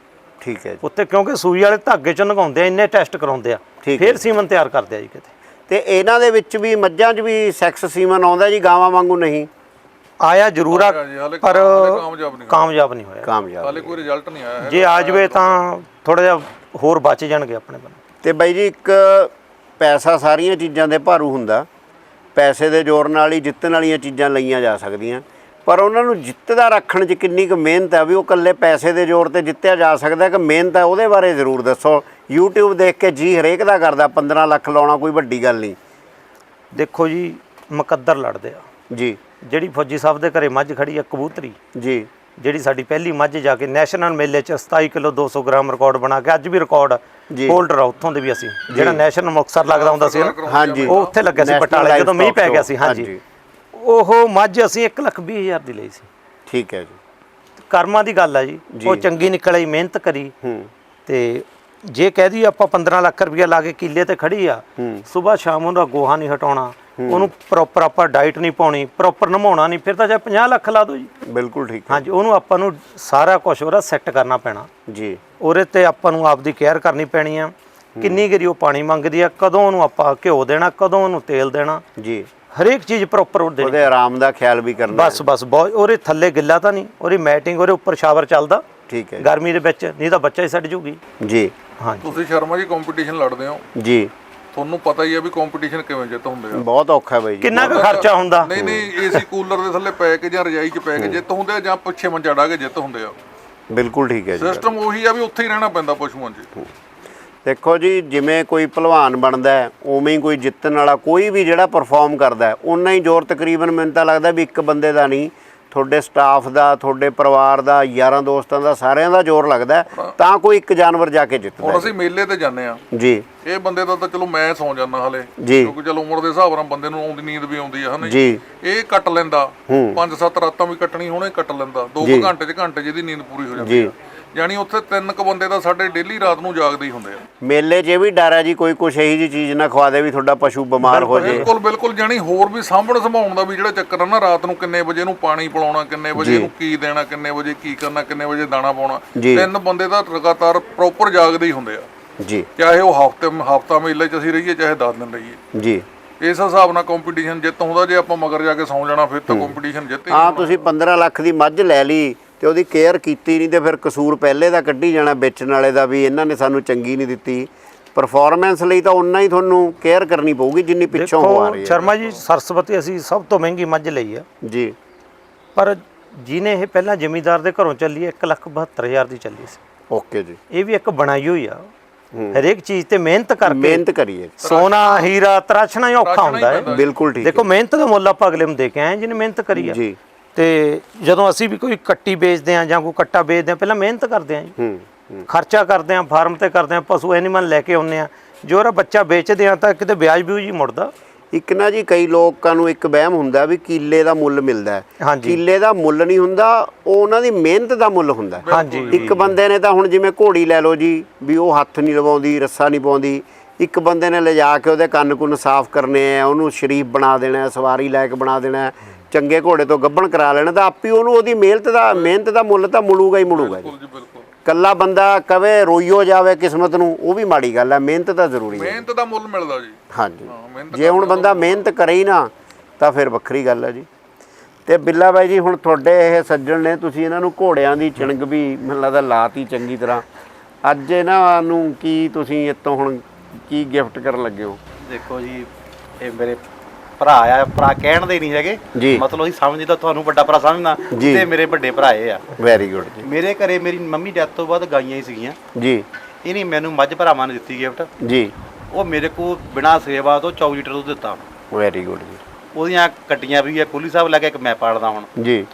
ਠੀਕ ਹੈ ਜੀ। ਉੱਥੇ ਕਿਉਂਕਿ ਸੂਈ ਵਾਲੇ ਧਾਗੇ ਚੋਂ ਨਗਾਉਂਦੇ ਆ ਇੰਨੇ ਟੈਸਟ ਕਰਾਉਂਦੇ ਆ। ਠੀਕ ਹੈ ਫਿਰ ਸੀਮਨ ਤਿਆਰ ਕਰਦੇ ਆ ਜੀ ਕਿਤੇ। ਤੇ ਇਹਨਾਂ ਦੇ ਵਿੱਚ ਵੀ ਮੱਝਾਂ 'ਚ ਵੀ ਸੈਕਸ ਸੀਮਨ ਆਉਂਦਾ ਜੀ ਗਾਵਾਂ ਵਾਂਗੂ ਨਹੀਂ? ਆਇਆ ਜ਼ਰੂਰ ਆ ਜੀ, ਹਾਲੇ ਪਰ ਹਾਲੇ ਕਾਮਯਾਬ ਨਹੀਂ ਕਾਮਯਾਬ ਨਹੀਂ ਹੋਇਆ। ਕਾਮਯਾਬ ਹਾਲੇ ਕੋਈ ਰਿਜ਼ਲਟ ਨਹੀਂ ਆਇਆ ਹੈ ਜੇ ਆ ਜਵੇ ਤਾਂ ਥੋੜਾ ਜਿਹਾ ਹੋਰ ਬਚ ਜਾਣਗੇ ਆਪਣੇ ਬੰਦੇ ਤੇ ਬਾਈ ਜੀ ਇੱਕ ਪੈਸਾ ਸਾਰੀਆਂ ਚੀਜ਼ਾਂ ਦੇ ਭਾਰੂ ਹੁੰਦਾ। ਪੈਸੇ ਦੇ ਜ਼ੋਰ ਨਾਲ ਹੀ ਜਿੱਤਣ ਵਾਲੀਆਂ ਚੀਜ਼ਾਂ ਲਈਆਂ ਜਾ ਸਕਦੀਆਂ। ਪਰ ਉਹਨਾਂ ਨੂੰ ਜਿੱਤਦਾ ਰੱਖਣ 'ਚ ਕਿੰਨੀ ਕੁ ਮਿਹਨਤ ਹੈ ਵੀ ਉਹ ਇਕੱਲੇ ਪੈਸੇ ਦੇ ਜ਼ੋਰ ਤੇ ਜਿੱਤਿਆ ਜਾ ਸਕਦਾ ਕਿ ਮਿਹਨਤ ਹੈ ਉਹਦੇ ਬਾਰੇ ਜ਼ਰੂਰ ਦੱਸੋ। YouTube ਦੇਖ ਕੇ ਜੀ ਹਰੇਕ ਦਾ ਕਰਦਾ 15 ਲੱਖ ਲਾਉਣਾ ਕੋਈ ਵੱਡੀ ਗੱਲ ਨਹੀਂ। ਦੇਖੋ ਜੀ ਮੁਕੱਦਰ ਲੜਦੇ ਆ। ਜੀ। ਜਿਹੜੀ ਫੌਜੀ ਸਾਹਿਬ ਦੇ ਘਰੇ ਮੱਝ ਖੜੀ ਆ ਕਬੂਤਰੀ। ਜੀ। ਜਿਹੜੀ ਸਾਡੀ ਪਹਿਲੀ ਮੱਝ ਜਾ ਕੇ ਨੈਸ਼ਨਲ ਮੇਲੇ 'ਚ 27 ਕਿਲੋ 200 ਗ੍ਰਾਮ ਰਿਕਾਰਡ ਬਣਾ ਕੇ ਅੱਜ ਵੀ ਰਿਕਾਰਡ। ਹੋਲਡਰ ਆ ਉੱਥੋਂ ਦੇ ਵੀ ਅਸੀਂ। ਜਿਹੜਾ ਨੈਸ਼ਨਲ ਮੁਕਤਸਰ ਲੱਗਦਾ ਹੁੰਦਾ ਸੀ ਹਾਂਜੀ। ਉਹ ਉੱਥੇ ਲੱਗਿਆ ਸੀ ਬਟਾਲੇ ਜਦੋਂ ਮੀਂਹ ਪੈ ਗਿਆ ਸੀ ਹਾਂਜੀ। ਉਹ ਮੱਝ ਅਸੀਂ 1 ਲੱਖ ਵੀਹ ਹਜ਼ਾਰ ਦੀ ਲਈ ਸੀ। ਠੀਕ ਹੈ ਜੀ। ਕਰਮਾਂ ਦੀ ਗੱਲ ਆ ਜੀ। ਜੀ। ਉਹ ਚੰਗੀ ਨਿਕਲ ਆਈ ਮਿਹਨਤ ਕਰੀ। ਹੂੰ। ਤੇ ਜੇ ਕਹਿ ਦਈਏ ਆਪਾਂ 15 ਲੱਖ ਰੁਪਇਆ ਲਾ ਕੇ ਕਿੱਲੇ ਤੇ ਖੜੀ ਆ ਹੂੰ। ਸਵੇਰ ਸ਼ਾਮ ਉਹਦਾ ਗੋਹਾ ਨਹੀਂ ਹਟਾਉਣਾ ਉਹਨੂੰ ਪ੍ਰੋਪਰ ਆਪਾਂ ਡਾਈਟ ਨਹੀਂ ਪਾਉਣੀ ਪ੍ਰੋਪਰ ਨਮਾਉਣਾ ਨਹੀਂ ਫਿਰ ਤਾਂ ਜੇ 50 ਲੱਖ ਲਾ ਦੋ ਜੀ। ਬਿਲਕੁਲ ਠੀਕ ਹੈ। ਹਾਂਜੀ ਉਹਨੂੰ ਆਪਾਂ ਨੂੰ ਸਾਰਾ ਕੁਝ ਉਹਦਾ ਸੈੱਟ ਕਰਨਾ ਪੈਣਾ। ਜੀ। ਉਹਦੇ ਤੇ ਆਪਾਂ ਨੂੰ ਆਪਦੀ ਕੇਅਰ ਕਰਨੀ ਪੈਣੀ ਆ। ਕਿੰਨੀ ਗਰੀ ਉਹ ਪਾਣੀ ਮੰਗਦੀ ਆ ਕਦੋਂ ਉਹਨੂੰ ਆਪਾਂ ਘਿਓ ਦੇਣਾ ਕਦੋਂ ਉਹਨੂੰ ਤੇਲ ਦੇਣਾ। ਜੀ। ਹਰੇਕ ਚੀਜ਼ ਪ੍ਰੋਪਰ ਦੇਣੀ ਉਹਦੇ ਆਰਾਮ ਦਾ ਖਿਆਲ ਵੀ ਕਰਨਾ ਬਸ ਬਸ ਬਹੁਤ ਉਹਦੇ ਥੱਲੇ ਗਿੱਲਾ ਤਾਂ ਨਹੀਂ ਉਹਦੀ ਮੈਟਿੰਗ ਉਹਦੇ ਉੱਪਰ ਸ਼ਾਵਰ ਚੱਲਦਾ। ਠੀਕ ਹੈ ਗਰਮੀ ਦੇ ਵਿੱਚ ਨਹੀਂ ਤਾਂ ਬੱਚਾ ਹੀ ਸੜ ਜੂਗੀ। ਜੀ। ਹਾਂਜੀ। ਤੁਸੀਂ ਸ਼ਰਮਾ ਜੀ ਕੰਪੀਟੀਸ਼ਨ ਲੜਦੇ ਹੋ। ਜੀ। ਤੁਹਾਨੂੰ ਪਤਾ ਹੀ ਆ ਵੀ ਕੰਪੀਟੀਸ਼ਨ ਕਿਵੇਂ ਜਿੱਤ ਹੁੰਦੇ ਆ। ਬਹੁਤ ਔਖਾ ਬਾਈ ਜੀ। ਕਿੰਨਾ ਕੁ ਖਰਚਾ ਹੁੰਦਾ? ਨਹੀਂ ਨਹੀਂ ਏਸੀ ਕੂਲਰ ਦੇ ਥੱਲੇ ਪੈ ਕੇ ਜਾਂ ਰਜਾਈ 'ਚ ਪੈ ਕੇ ਜਿੱਤ ਹੁੰਦੇ ਆ ਜਾਂ ਪਿੱਛੇ ਮੰਜਾ ਕੇ ਜਿੱਤ ਹੁੰਦੇ ਆ। ਬਿਲਕੁਲ ਠੀਕ ਹੈ ਜੀ। ਸਿਸਟਮ ਉਹੀ ਆ ਵੀ ਉੱਥੇ ਹੀ ਰਹਿਣਾ ਪੈਂਦਾ ਪਸ਼ੂਆਂ 'ਚ ਦੇਖੋ ਜੀ ਜਿਵੇਂ ਕੋਈ ਭਲਵਾਨ ਬਣਦਾ ਹੈ ਉਵੇਂ ਹੀ ਕੋਈ ਜਿੱਤਣ ਵਾਲਾ ਕੋਈ ਵੀ ਜਿਹੜਾ ਪਰਫਾਰਮ ਕਰਦਾ ਹੈ ਉਨਾ ਹੀ ਜ਼ੋਰ ਤਕਰੀਬਨ ਮੈਨੂੰ ਤਾਂ ਲੱਗਦਾ ਵੀ ਇੱਕ ਬੰਦੇ ਦਾ ਨਹੀਂ ਤੁਹਾਡੇ ਸਟਾਫ ਦਾ ਤੁਹਾਡੇ ਪਰਿਵਾਰ ਦਾ ਯਾਰਾਂ ਦੋਸਤਾਂ ਦਾ ਸਾਰਿਆਂ ਦਾ ਜ਼ੋਰ ਲੱਗਦਾ ਹੈ, ਤਾਂ ਕੋਈ ਇੱਕ ਜਾਨਵਰ ਜਾ ਕੇ ਜਿੱਤਦਾ ਹੁਣ ਹੈ। ਅਸੀਂ ਮੇਲੇ ਤੇ ਜਾਂਦੇ ਆ ਜੀ। ਇਹ ਬੰਦੇ ਦਾ ਤਾਂ ਚਲੋ ਮੈਂ ਸੌਂ ਜਾਂਦਾ ਹਲੇ ਜੀ। ਕਿਉਂਕਿ ਚਲੋ ਉਮਰ ਦੇ ਹਿਸਾਬ ਨਾਲ ਬੰਦੇ ਨੂੰ ਆਉਂਦੀ ਨੀਂਦ ਵੀ ਆਉਂਦੀ ਆ ਹਨਾ ਜੀ? ਇਹ ਕੱਟ ਲੈਂਦਾ। ਹੂੰ। 5-7 ਰਾਤਾਂ ਵੀ ਕੱਟਣੀ ਹੁਣੇ ਕੱਟ ਲੈਂਦਾ। 2 ਜੀ। ਘੰਟੇ 'ਚ ਘੰਟੇ ਜਿਹਦੀ ਨੀਂਦ ਪੂਰੀ ਹੋ ਜਾਂਦੀ ਜੀ। ਆ। ਯਾਨੀ ਉੱਥੇ ਤਿੰਨ ਕ ਬੰਦੇ ਤਾਂ ਸਾਡੇ ਡੇਲੀ ਰਾਤ ਨੂੰ ਜਾਗਦੇ ਹੀ ਹੁੰਦੇ ਆ। ਮੇਲੇ 'ਚ ਇਹ ਵੀ ਡਰ ਹੈ ਜੀ ਕੋਈ ਕੁਛ ਇਹੀ ਜੀ ਚੀਜ਼ ਨਾ ਖਵਾ ਦੇ ਵੀ ਤੁਹਾਡਾ ਪਸ਼ੂ ਬਿਮਾਰ ਹੋ ਜੇ। ਬਿਲਕੁਲ ਬਿਲਕੁਲ ਜਾਨੀ ਹੋਰ ਵੀ ਸਾਂਭਣ ਸੰਭਾਉਣ ਦਾ ਵੀ ਜਿਹੜਾ ਚੱਕਰ ਆ ਨਾ ਰਾਤ ਨੂੰ ਕਿੰਨੇ ਵਜੇ ਨੂੰ ਪਾਣੀ ਪਿਲਾਉਣਾ ਕਿੰਨੇ ਵਜੇ ਨੂੰ ਕੀ ਦੇਣਾ ਕਿੰਨੇ ਵਜੇ ਕੀ ਕਰਨਾ ਕਿੰਨੇ ਵਜੇ ਦਾਣਾ ਪਾਉਣਾ ਜੀ। ਤਿੰਨ ਬੰਦੇ ਤਾਂ ਲਗਾਤਾਰ ਪ੍ਰੋਪਰ ਜਾਗਦੇ ਹੀ ਹੁੰਦੇ ਆ। ਜੀ। ਚਾਹੇ ਉਹ ਹਫ਼ਤੇ ਹਫਤਾ ਮੇਲੇ 'ਚ ਅਸੀਂ ਰਹੀਏ ਚਾਹੇ 10 ਦਿਨ ਰਹੀਏ। ਜੀ। ਇਸ ਹਿਸਾਬ ਨਾਲ ਕੰਪੀਟੀਸ਼ਨ ਜਿੱਤ ਹੁੰਦਾ ਜੇ ਆਪਾਂ ਮਗਰ ਜਾ ਕੇ ਸੌਂ ਜਾਣਾ ਫਿਰ ਤਾਂ ਕੰਪੀਟੀਸ਼ਨ ਜਿੱਤੇ ਹਾਂ ਤੁਸੀਂ 15 ਲੱਖ ਦੀ ਮੱਝ ਲੈ ਲਈ ਤੇ ਉਹਦੀ ਕੇਅਰ ਕੀਤੀ ਨਹੀਂ ਤੇ ਫਿਰ ਕਸੂਰ ਪਹਿਲੇ ਦਾ ਕੱਢੀ ਜਾਣਾ ਵੇਚਣ ਵਾਲੇ ਦਾ ਵੀ ਇਹਨਾਂ ਨੇ ਸਾਨੂੰ ਚੰਗੀ ਨਹੀਂ ਦਿੱਤੀ। ਪਰਫਾਰਮੈਂਸ ਲਈ ਤਾਂ ਉਨਾ ਹੀ ਤੁਹਾਨੂੰ ਕੇਅਰ ਕਰਨੀ ਪਊਗੀ ਜਿੰਨੀ ਪਿੱਛੋਂ ਹੋ ਆ ਰਹੀ ਹੈ। ਸ਼ਰਮਾ ਜੀ ਸਰਸਵਤੀ ਅਸੀਂ ਸਭ ਤੋਂ ਮਹਿੰਗੀ ਮੱਝ ਲਈ ਆ। ਜੀ। ਪਰ ਜਿਹਨੇ ਇਹ ਪਹਿਲਾਂ ਜ਼ਿਮੀਦਾਰ ਦੇ ਘਰੋਂ ਚੱਲੀ 172000 ਦੀ ਚੱਲੀ ਸੀ। ਓਕੇ ਜੀ। ਇਹ ਵੀ ਇੱਕ ਬਣਾਈ ਹੋਈ ਆ। ਹਰੇਕ ਚੀਜ਼ ਤੇ ਮਿਹਨਤ ਕਰਕੇ ਮਿਹਨਤ ਕਰੀਏ। ਸੋਨਾ ਹੀਰਾ ਤਰਾਸ਼ਣਾ ਔਖਾ ਹੁੰਦਾ ਹੈ। ਬਿਲਕੁਲ ਠੀਕ ਦੇਖੋ ਮਿਹਨਤ ਦਾ ਮੁੱਲ ਆਪਾਂ ਅਗਲੇ ਨੂੰ ਦੇ ਕੇ ਆਏ ਹਾਂ ਜਿਹਨੇ ਮਿਹਨਤ ਕਰੀ ਆ। ਜੀ। ਤੇ ਜਦੋਂ ਅਸੀਂ ਵੀ ਕੋਈ ਕੱਟੀ ਵੇਚਦੇ ਆ ਜਾਂ ਕੋਈ ਕੱਟਾ ਵੇਚਦੇ ਆ ਪਹਿਲਾਂ ਮਿਹਨਤ ਕਰਦੇ ਆ ਜੀ। ਖਰਚਾ ਕਰਦੇ ਆ ਫਾਰਮ ਤੇ ਕਰਦੇ ਆ ਪਸ਼ੂ ਐਨੀਮਲ ਲੈ ਕੇ ਆਉਂਦੇ ਆ ਜੋ ਉਹਦਾ ਬੱਚਾ ਵੇਚਦੇ ਆ ਤਾਂ ਕਿਤੇ ਵਿਆਜ ਵੀ ਜੀ ਮੁੜਦਾ। ਇੱਕ ਨਾ ਜੀ ਕਈ ਲੋਕਾਂ ਨੂੰ ਇੱਕ ਵਹਿਮ ਹੁੰਦਾ ਵੀ ਕੀਲੇ ਦਾ ਮੁੱਲ ਮਿਲਦਾ ਕੀਲੇ ਦਾ ਮੁੱਲ ਨਹੀਂ ਹੁੰਦਾ ਉਹ ਉਹਨਾਂ ਦੀ ਮਿਹਨਤ ਦਾ ਮੁੱਲ ਹੁੰਦਾ ਇੱਕ ਬੰਦੇ ਨੇ ਤਾਂ ਹੁਣ ਜਿਵੇਂ ਘੋੜੀ ਲੈ ਲਓ ਜੀ ਵੀ ਉਹ ਹੱਥ ਨਹੀਂ ਲਵਾਉਂਦੀ ਰੱਸਾ ਨਹੀਂ ਪਾਉਂਦੀ ਇੱਕ ਬੰਦੇ ਨੇ ਲਿਜਾ ਕੇ ਉਹਦੇ ਕੰਨ ਕੁੰਨ ਸਾਫ਼ ਕਰਨੇ ਆ ਉਹਨੂੰ ਸ਼ਰੀਫ ਬਣਾ ਦੇਣਾ ਸਵਾਰੀ ਲਾਇਕ ਬਣਾ ਦੇਣਾ ਚੰਗੇ ਘੋੜੇ ਤੋਂ ਗੱਭਣ ਕਰਾ ਲੈਣਾ ਤਾਂ ਆਪੀ ਉਹਨੂੰ ਉਹਦੀ ਮਿਹਨਤ ਦਾ ਮਿਹਨਤ ਦਾ ਮੁੱਲ ਤਾਂ ਮੁੜੂਗਾ ਹੀ ਮੁੜੂਗਾ ਜੀ। ਬਿਲਕੁਲ ਜੀ ਬਿਲਕੁਲ। ਕੱਲਾ ਬੰਦਾ ਕਵੇ ਰੋਈਓ ਜਾਵੇ ਕਿਸਮਤ ਨੂੰ ਉਹ ਵੀ ਮਾੜੀ ਗੱਲ ਹੈ ਮਿਹਨਤ ਤਾਂ ਜ਼ਰੂਰੀ ਹੈ ਮਿਹਨਤ ਦਾ ਮੁੱਲ ਮਿਲਦਾ ਜੀ। ਹਾਂਜੀ। ਜੇ ਹੁਣ ਬੰਦਾ ਮਿਹਨਤ ਕਰੇ ਹੀ ਨਾ ਤਾਂ ਫਿਰ ਵੱਖਰੀ ਗੱਲ ਹੈ ਜੀ। ਤੇ ਬਿੱਲਾ ਬਾਈ ਜੀ ਹੁਣ ਤੁਹਾਡੇ ਇਹ ਸੱਜਣ ਨੇ ਤੁਸੀਂ ਇਹਨਾਂ ਨੂੰ ਘੋੜਿਆਂ ਦੀ ਚਿਣਗ ਵੀ ਮੈਨੂੰ ਲੱਗਦਾ ਲਾਤੀ ਚੰਗੀ ਤਰ੍ਹਾਂ। ਅੱਜ ਇਹਨਾਂ ਨੂੰ ਕੀ ਤੁਸੀਂ ਇਤੋਂ ਹੁਣ ਕੀ ਗਿਫਟ ਕਰਨ ਲੱਗੇ ਹੋ? ਦੇਖੋ ਜੀ ਇਹ ਮੇਰੇ ਭਰਾ ਆ ਭਰਾ ਕਹਿਣ ਦੇ ਨਹੀਂ ਹੈਗੇ। ਜੀ। ਮਤਲਬ ਅਸੀਂ ਸਮਝਦਾ ਤੁਹਾਨੂੰ ਵੱਡਾ ਭਰਾ ਸਮਝਣਾ ਜੀ। ਤੇ ਮੇਰੇ ਵੱਡੇ ਭਰਾ ਇਹ ਆ। ਵੈਰੀ ਗੁੱਡ ਜੀ। ਮੇਰੇ ਘਰੇ ਮੇਰੀ ਮੰਮੀ ਡੈਥ ਤੋਂ ਬਾਅਦ ਗਾਈਆਂ ਹੀ ਸੀਗੀਆਂ। ਜੀ। ਇਹਨੇ ਮੈਨੂੰ ਮੱਝ ਭਰਾਵਾਂ ਨੇ ਦਿੱਤੀ ਗਿਫਟ ਜੀ। ਉਹ ਮੇਰੇ ਕੋ ਬਿਨਾ ਸੇਵਾ ਤੋਂ 24 ਲੀਟਰ ਦੁੱਧ ਦਿੱਤਾ। ਵੈਰੀ ਗੁੱਡ ਜੀ। ਉਹਦੀਆਂ ਕੱਟੀਆਂ ਵੀ ਆ ਕੋਲੀ ਸਾਹਿਬ ਲੈ ਕੇ ਇੱਕ ਮੈਂ ਪਾਲਦਾ ਹੁਣ। ਜੀ।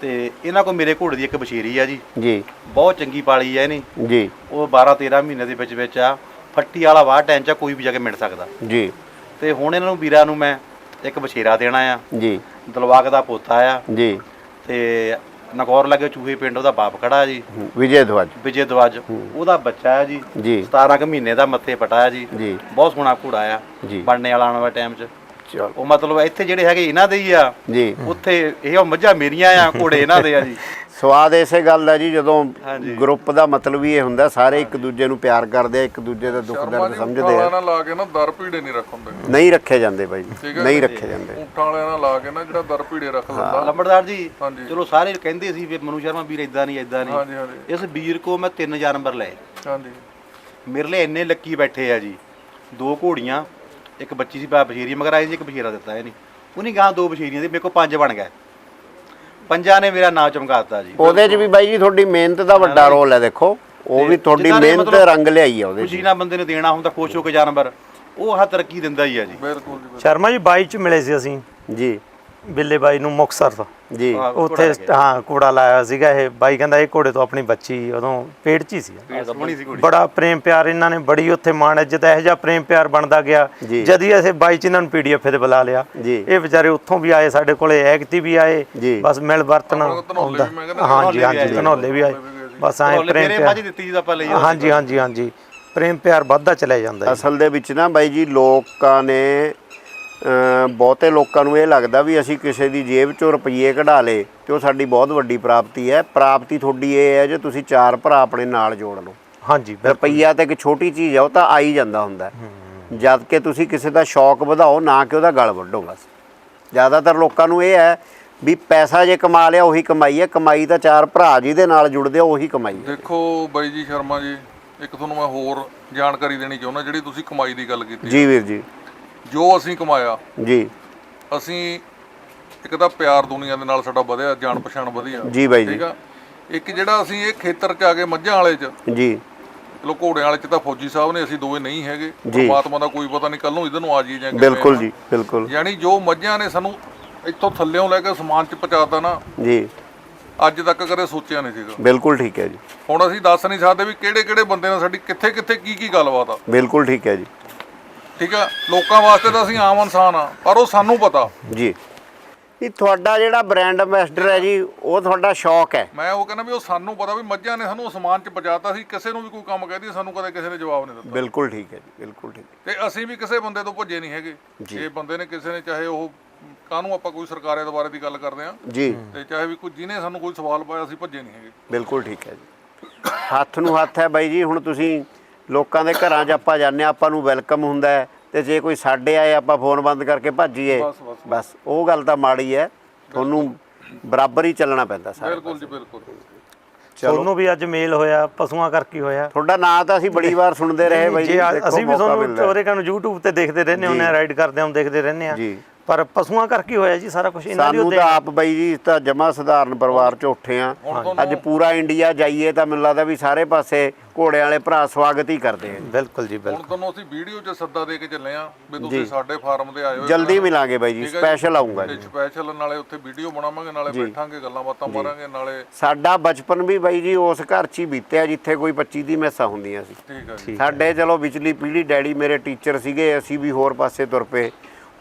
ਤੇ ਇਹਨਾਂ ਕੋ ਮੇਰੇ ਘੋੜੇ ਦੀ ਇੱਕ ਬਸ਼ੀਰੀ ਆ ਜੀ। ਜੀ। ਬਹੁਤ ਚੰਗੀ ਪਾਲੀ ਆ ਇਹਨੇ। ਜੀ। ਉਹ 12 13 ਮਹੀਨੇ ਦੇ ਵਿੱਚ ਵਿੱਚ ਆ। ਫੱਟੀ ਵਾਲਾ ਵਾਹ ਟੈਂਚ ਆ ਕੋਈ ਵੀ ਜਾ ਕੇ ਮਿਲ ਸਕਦਾ। ਜੀ। ਤੇ ਹੁਣ ਇਹਨਾਂ ਨੂੰ ਵੀਰਾਂ ਨੂੰ ਮੈਂ ਇੱਕ ਬਸ਼ੀਰਾ ਦੇਣਾ ਆ। ਜੀ। ਦਲਵਾਗ ਦਾ ਪੋਤਾ ਆ। ਜੀ। ਤੇ ਨਗੌਰ ਲੱਗੇ ਚੂਹੇ ਪਿੰਡ ਉਹਦਾ ਬਾਪ ਖੜਾ ਜੀ। ਵਿਜੇ ਧਵਜ ਵਿਜੇ ਦਵਾਜ ਉਹਦਾ ਬੱਚਾ ਹੈ ਜੀ। ਜੀ। 17 ਕੁ ਮਹੀਨੇ ਦਾ ਮੱਥੇ ਪਟਾਇਆ ਜੀ। ਜੀ। ਬਹੁਤ ਸੋਹਣਾ ਘੋੜਾ ਆ। ਜੀ। ਬਣਨੇ ਵਾਲਾ ਆਉਣ ਵਾਲੇ ਟਾਈਮ 'ਚ। ਚਲੋ। ਉਹ ਮਤਲਬ ਇੱਥੇ ਜਿਹੜੇ ਹੈਗੇ ਇਹਨਾਂ ਦੇ ਹੀ ਆ। ਜੀ। ਉੱਥੇ ਇਹ ਮੱਝਾਂ ਮੇਰੀਆਂ ਆ ਘੋੜੇ ਇਹਨਾਂ ਦੇ ਆ ਜੀ। ਸਵਾਦ ਇਸੇ ਗੱਲ ਦਾ ਜੀ ਜਦੋਂ। ਗਰੁੱਪ ਦਾ ਮਤਲਬ ਹੀ ਇਹ ਹੁੰਦਾ ਸਾਰੇ ਇੱਕ ਦੂਜੇ ਨੂੰ ਪਿਆਰ ਕਰਦੇ ਆ ਇੱਕ ਦੂਜੇ ਦਾ ਦੁੱਖ ਦਰਦ ਸਮਝਦੇ ਆ। ਨਾਲ ਲਾ ਕੇ ਨਾ ਦਰ ਭੀੜੇ ਨਹੀਂ ਰੱਖ ਹੁੰਦੇ ਨਹੀਂ ਰੱਖੇ ਜਾਂਦੇ ਬਾਈ ਨਹੀਂ ਰੱਖੇ ਜਾਂਦੇ। ਉਂਠਾਂ ਵਾਲਿਆਂ ਨਾਲ ਲਾ ਕੇ ਨਾ ਜਿਹੜਾ ਦਰ ਭੀੜੇ ਰੱਖ ਲੈਂਦਾ। ਲੰਬੜਦਾਰ ਜੀ ਹਾਂਜੀ। ਚਲੋ ਸਾਰੇ ਕਹਿੰਦੇ ਸੀ ਵੀ ਮਨੂ ਸ਼ਰਮਾ ਵੀਰ ਇਦਾਂ ਨਹੀਂ ਇਦਾਂ ਨਹੀਂ। ਇਸ ਵੀਰ ਕੋ ਮੈਂ ਤਿੰਨ ਜਾਨਵਰ ਲਏ। ਹਾਂਜੀ। ਮੇਰੇ ਲਈ ਇੰਨੇ ਲੱਕੀ ਬੈਠੇ ਆ ਜੀ। ਦੋ ਘੋੜੀਆਂ ਇੱਕ ਬੱਚੀ ਸੀ ਬਾ ਬਸ਼ੀਰੀ ਮਗਰ ਆਈ ਜੀ ਇੱਕ ਬਸ਼ੀਰਾ ਦਿੱਤਾ ਇਹ ਨਹੀਂ ਉਹਨੇ ਗਾਂ ਦੋ ਬਸ਼ੀਰੀਆਂ ਦੀ ਮੇਰੇ ਕੋਲ ਪੰਜ ਬਣ ਗਏ। ਪੰਜਾਂ ਨੇ ਮੇਰਾ ਨਾਮ ਚਮਕਾ ਦਿੱਤਾ ਜੀ। ਉਹਦੇ 'ਚ ਵੀ ਬਾਈ ਜੀ ਤੁਹਾਡੀ ਮਿਹਨਤ ਦਾ ਵੱਡਾ ਰੋਲ ਹੈ ਦੇਖੋ। ਉਹ ਵੀ ਤੁਹਾਡੀ ਜਿਨ੍ਹਾਂ ਨੇ ਮਿਹਨਤ ਮਤਲਬ ਰੰਗ ਲਿਆਈ ਆ ਉਹਦੇ 'ਚ। ਨਾਲ ਬੰਦੇ ਨੂੰ ਦੇਣਾ ਹੁੰਦਾ ਖੁਸ਼ ਹੋ ਕੇ ਜਾਨਵਰ। ਉਹ ਆਹ ਤਰੱਕੀ ਦਿੰਦਾ ਹੀ ਆ ਜੀ। ਬਿਲਕੁਲ ਜੀ ਸ਼ਰਮਾ ਜੀ ਬਾਈ ਚ ਮਿਲੇ ਸੀ ਅਸੀਂ। ਜੀ। ਬਿੱਲੇ ਬਾਈ ਨੂੰ ਮੁਕਸਰ ਤੋਂ ਜੀ ਉੱਥੇ। ਹਾਂ ਕੂੜਾ ਲਾਇਆ ਸੀਗਾ ਇਹ ਬਾਈ ਕਹਿੰਦਾ ਇਹ ਘੋੜੇ ਤੋਂ ਆਪਣੀ ਬੱਚੀ ਉਦੋਂ ਪੇਟ 'ਚ ਹੀ ਸੀ ਕੁੜੀ ਬੜਾ ਪ੍ਰੇਮ ਪਿਆਰ ਇਹਨਾਂ ਨੇ ਬੜੀ ਉੱਥੇ ਮਾਣ ਇੱਜ਼ਤ ਇਹੋ ਜਿਹਾ ਪ੍ਰੇਮ ਪਿਆਰ ਬਣਦਾ ਗਿਆ। ਜਦ ਹੀ ਅਸੀਂ ਬਾਈ ਚ ਇਹਨਾਂ ਨੂੰ ਪੀਡੀਐਫ ਤੇ ਬੁਲਾ ਲਿਆ ਜੀ। ਇਹ ਵਿਚਾਰੇ ਉੱਥੋਂ ਵੀ ਆਏ ਸਾਡੇ ਕੋਲੇ ਐਗਤੀ ਵੀ ਆਏ ਜੀ। ਬਸ ਮਿਲ ਵਰਤਨ ਆਪਣੇ ਕੋਲ ਧਨੌਲੇ ਵੀ ਮੈਂ ਕਹਿੰਦਾ ਹਾਂਜੀ ਧਨੌਲੇ ਵੀ ਹਾਂਜੀ ਆਏ। ਧਨੌਲੇ ਵੀ ਆਏ ਬਸ ਐ ਪ੍ਰੇਮ ਪਿਆਰ ਦਿੱਤੀ ਜੀ ਤਾਂ ਆਪਾਂ ਲਈ ਹਾਂਜੀ ਹਾਂਜੀ ਹਾਂਜੀ ਪ੍ਰੇਮ ਪਿਆਰ ਵੱਧਦਾ ਚਲਿਆ ਜਾਂਦਾ। ਅਸਲ ਦੇ ਵਿੱਚ ਨਾ ਬਾਈ ਜੀ ਲੋਕਾਂ ਨੇ ਬਹੁਤੇ ਲੋਕਾਂ ਨੂੰ ਇਹ ਲੱਗਦਾ ਵੀ ਅਸੀਂ ਕਿਸੇ ਦੀ ਜੇਬ ਚੋਂ ਰੁਪਈਏ ਕਢਾ ਲੇ ਤੇ ਉਹ ਸਾਡੀ ਬਹੁਤ ਵੱਡੀ ਪ੍ਰਾਪਤੀ ਹੈ। ਪ੍ਰਾਪਤੀ ਤੁਹਾਡੀ ਇਹ ਹੈ ਜੇ ਤੁਸੀਂ ਚਾਰ ਭਰਾ ਆਪਣੇ ਨਾਲ ਜੋੜ ਲਓ। ਹਾਂਜੀ ਰੁਪਈਆ ਤੇ ਇੱਕ ਛੋਟੀ ਚੀਜ਼ ਆ ਉਹ ਤਾਂ ਆ ਹੀ ਜਾਂਦਾ ਹੁੰਦਾ ਹੈ। ਜਦ ਕਿ ਤੁਸੀਂ ਕਿਸੇ ਦਾ ਸ਼ੌਕ ਵਧਾਓ ਨਾ ਕਿ ਉਹਦਾ ਗਲ ਵੱਢੋ ਬਸ। ਜ਼ਿਆਦਾਤਰ ਲੋਕਾਂ ਨੂੰ ਇਹ ਹੈ ਵੀ ਪੈਸਾ ਜੇ ਕਮਾ ਲਿਆ ਉਹੀ ਕਮਾਈ ਹੈ। ਕਮਾਈ ਤਾਂ ਚਾਰ ਭਰਾ ਜਿਹਦੇ ਨਾਲ ਜੁੜਦੇ ਆ ਉਹੀ ਕਮਾਈ ਹੈ। ਦੇਖੋ ਬਾਈ ਜੀ ਸ਼ਰਮਾ ਜੀ ਇੱਕ ਤੁਹਾਨੂੰ ਮੈਂ ਹੋਰ ਜਾਣਕਾਰੀ ਦੇਣੀ ਚਾਹੁੰਦਾ ਜਿਹੜੀ ਤੁਸੀਂ ਕਮਾਈ ਦੀ ਗੱਲ ਕੀਤੀ ਜੀ ਵੀਰ ਜੀ। ਜੋ ਅਸੀਂ ਕਮਾਇਆ ਜੀ। ਅਸੀਂ ਇੱਕ ਤਾਂ ਪਿਆਰ ਦੁਨੀਆ ਦੇ ਨਾਲ ਸਾਡਾ ਵਧਿਆ ਜਾਣ ਪਛਾਣ ਵਧੀਆ। ਜੀ ਬਾਈ ਜੀ। ਠੀਕ ਆ? ਇੱਕ ਜਿਹੜਾ ਅਸੀਂ ਇਹ ਖੇਤਰ ਚ ਆ ਗਏ ਮੱਝਾਂ ਵਾਲੇ ਚ ਜੀ। ਚਲੋ ਘੋੜਿਆਂ ਵਾਲੇ ਚ ਤਾਂ ਫੌਜੀ ਸਾਹਿਬ ਨੇ ਅਸੀਂ ਦੋਵੇਂ ਨਹੀਂ ਹੈਗੇ। ਜੀ। ਪਰਮਾਤਮਾ ਦਾ ਕੋਈ ਪਤਾ ਨਹੀਂ ਕੱਲ ਨੂੰ ਇਧਰ ਨੂੰ ਆ ਜਾਂ ਕਿਵੇਂ ਬਿਲਕੁਲ। ਜੀ ਬਿਲਕੁਲ। ਯਾਨੀ ਜੋ ਮੱਝਾਂ ਨੇ ਸਾਨੂੰ ਇੱਥੋਂ ਥੱਲਿਓਂ ਲੈ ਕੇ ਸਮਾਨ ਚ ਪਹੁੰਚਾਤਾ ਨਾ ਜੀ। ਅੱਜ ਤੱਕ ਕਦੇ ਸੋਚਿਆ ਨਹੀਂ ਸੀਗਾ। ਬਿਲਕੁਲ ਠੀਕ ਹੈ ਜੀ। ਹੁਣ ਅਸੀਂ ਦੱਸ ਨਹੀਂ ਸਕਦੇ ਵੀ ਕਿਹੜੇ ਕਿਹੜੇ ਬੰਦੇ ਨਾਲ ਸਾਡੀ ਕਿੱਥੇ ਕਿੱਥੇ ਕੀ ਕੀ ਗੱਲਬਾਤ ਆ। ਬਿਲਕੁਲ ਠੀਕ ਹੈ ਜੀ। ਠੀਕ ਆ ਲੋਕਾਂ ਵਾਸਤੇ ਤਾਂ ਅਸੀਂ ਆਮ ਇਨਸਾਨ ਆ ਪਰ ਉਹ ਸਾਨੂੰ ਪਤਾ। ਜੀ। ਇਹ ਤੁਹਾਡਾ ਜਿਹੜਾ ਬ੍ਰਾਂਡ ਐਮਬੈਸਡਰ ਹੈ ਜੀ ਉਹ ਤੁਹਾਡਾ ਸ਼ੌਕ ਹੈ। ਮੈਂ ਉਹ ਕਹਿੰਦਾ ਵੀ ਉਹ ਸਾਨੂੰ ਪਤਾ ਵੀ ਮੱਝਾਂ ਨੇ ਸਾਨੂੰ ਸਮਾਨ ਚ ਪਹੁੰਚਾਤਾ ਸੀ ਕਿਸੇ ਨੂੰ ਵੀ ਕੋਈ ਕੰਮ ਕਹਿਦੀ ਸਾਨੂੰ ਕਦੇ ਕਿਸੇ ਨੇ ਜਵਾਬ ਨਹੀਂ ਦਿੱਤਾ। ਬਿਲਕੁਲ ਠੀਕ ਹੈ ਜੀ ਬਿਲਕੁਲ ਠੀਕ। ਤੇ ਅਸੀਂ ਵੀ ਕਿਸੇ ਬੰਦੇ ਤੋਂ ਭੱਜੇ ਨਹੀਂ ਹੈਗੇ। ਜੇ। ਬੰਦੇ ਨੇ ਕਿਸੇ ਨੇ ਚਾਹੇ ਉਹ ਕਾਹਨੂੰ ਆਪਾਂ ਕੋਈ ਸਰਕਾਰੇ ਦੇ ਬਾਰੇ ਦੀ ਗੱਲ ਕਰਦੇ ਆ ਜੀ। ਤੇ ਚਾਹੇ ਵੀ ਕੋਈ ਜਿਹਨੇ ਸਾਨੂੰ ਕੋਈ ਸਵਾਲ ਪਾਇਆ ਅਸੀਂ ਭੱਜੇ ਨਹੀਂ ਹੈਗੇ। ਬਿਲਕੁਲ ਠੀਕ ਹੈ ਜੀ। ਹੱਥ ਨੂੰ ਹੱਥ ਹੈ ਬਾਈ ਜੀ ਹੁਣ ਤੁਸੀਂ ਲੋਕਾਂ ਦੇ ਘਰਾਂ 'ਚ ਆਪਾਂ ਜਾਂਦੇ ਹਾਂ ਆਪਾਂ ਨੂੰ ਵੈਲਕਮ ਹੁੰਦਾ ਹੈ ਤੇ ਜੇ ਕੋਈ ਸਾਡੇ ਆਏ ਆਪਾਂ ਫੋਨ ਬੰਦ ਕਰਕੇ ਭੱਜੀਏ। ਬਸ, ਬਸ, ਬਸ। ਉਹ ਗੱਲ ਤਾਂ ਮਾੜੀ ਹੈ। ਤੁਹਾਨੂੰ ਬਰਾਬਰ ਹੀ ਚੱਲਣਾ ਪੈਂਦਾ ਸਾਰਾ ਬਿਲਕੁਲ ਜੀ ਬਿਲਕੁਲ। ਤੁਹਾਨੂੰ ਵੀ ਅੱਜ ਮੇਲ ਹੋਇਆ ਪਸ਼ੂਆਂ ਕਰਕੇ ਹੋਇਆ। ਤੁਹਾਡਾ ਨਾਂ ਤਾਂ ਅਸੀਂ ਬੜੀ ਵਾਰ ਸੁਣਦੇ ਰਹੇ ਬਾਈ ਜੀ ਜੇ ਦੇਖੋ ਅਸੀਂ ਵੀ ਮੌਕਾ ਤੁਹਾਨੂੰ ਮਿਲਦਾ ਹੈ। ਚੋਰੇ ਨੂੰ YouTube ਤੇ ਦੇਖਦੇ ਰਹਿੰਦੇ ਹੁੰਦੇ ਆ ਰਾਈਡ ਕਰਦੇ ਹਾਂ ਦੇਖਦੇ ਰਹਿੰਦੇ ਆ ਜੀ। ਪਰ ਪਸ਼ੂਆਂ ਕਰਕੇ ਹੋਇਆ ਜੀ ਸਾਰਾ ਕੁਝ ਇਹਨਾਂ ਦੀ ਸਾਨੂੰ ਉਹ ਤਾਂ ਆਪ ਬਾਈ ਜੀ ਤਾਂ ਜਮਾ ਸਧਾਰਨ ਪਰਿਵਾਰ ਚ ਉੱਠੇ ਆ। ਅੱਜ ਪੂਰਾ ਇੰਡੀਆ ਜਾਈਏ ਤਾਂ ਮੈਨੂੰ ਲੱਗਦਾ ਵੀ ਸਾਰੇ ਪਾਸੇ ਘੋੜੇ ਵਾਲੇ ਭਰਾ ਸਵਾਗਤ ਹੀ ਕਰਦੇ ਆ। ਬਿਲਕੁਲ ਜੀ ਬਿਲਕੁਲ। ਹੁਣ ਤੁਹਾਨੂੰ ਅਸੀਂ ਵੀਡੀਓ 'ਚ ਸੱਦਾ ਦੇ ਕੇ ਚੱਲੇ ਆ ਵੀ ਤੁਸੀਂ ਸਾਡੇ ਫਾਰਮ ਤੇ ਆਇਓ। ਜਲਦੀ ਮਿਲਾਂਗੇ ਬਾਈ ਜੀ ਸਪੈਸ਼ਲ ਆਉਂਗਾ ਜੀ। ਸਪੈਸ਼ਲ ਨਾਲੇ ਉੱਥੇ ਵੀਡੀਓ ਬਣਾਵਾਂਗੇ ਨਾਲੇ ਬੈਠਾਂਗੇ ਗੱਲਾਂ ਬਾਤਾਂ ਮਾਰਾਂਗੇ ਨਾਲੇ ਸਾਡਾ ਬਚਪਨ ਵੀ ਬਾਈ ਜੀ ਉਸ ਘਰ 'ਚ ਹੀ ਬੀਤਿਆ ਜਿੱਥੇ ਕੋਈ 25 ਦੀ ਮੈਸਾਂ ਹੁੰਦੀਆਂ ਸੀ। ਠੀਕ ਆ ਜੀ। ਸਾਡੇ ਚਲੋ ਵਿਚਲੀ ਪੀੜ੍ਹੀ ਡੈਡੀ ਮੇਰੇ ਟੀਚਰ ਸੀਗੇ ਅਸੀਂ ਵੀ ਹੋਰ ਪਾਸੇ ਤੁਰ ਪਏ।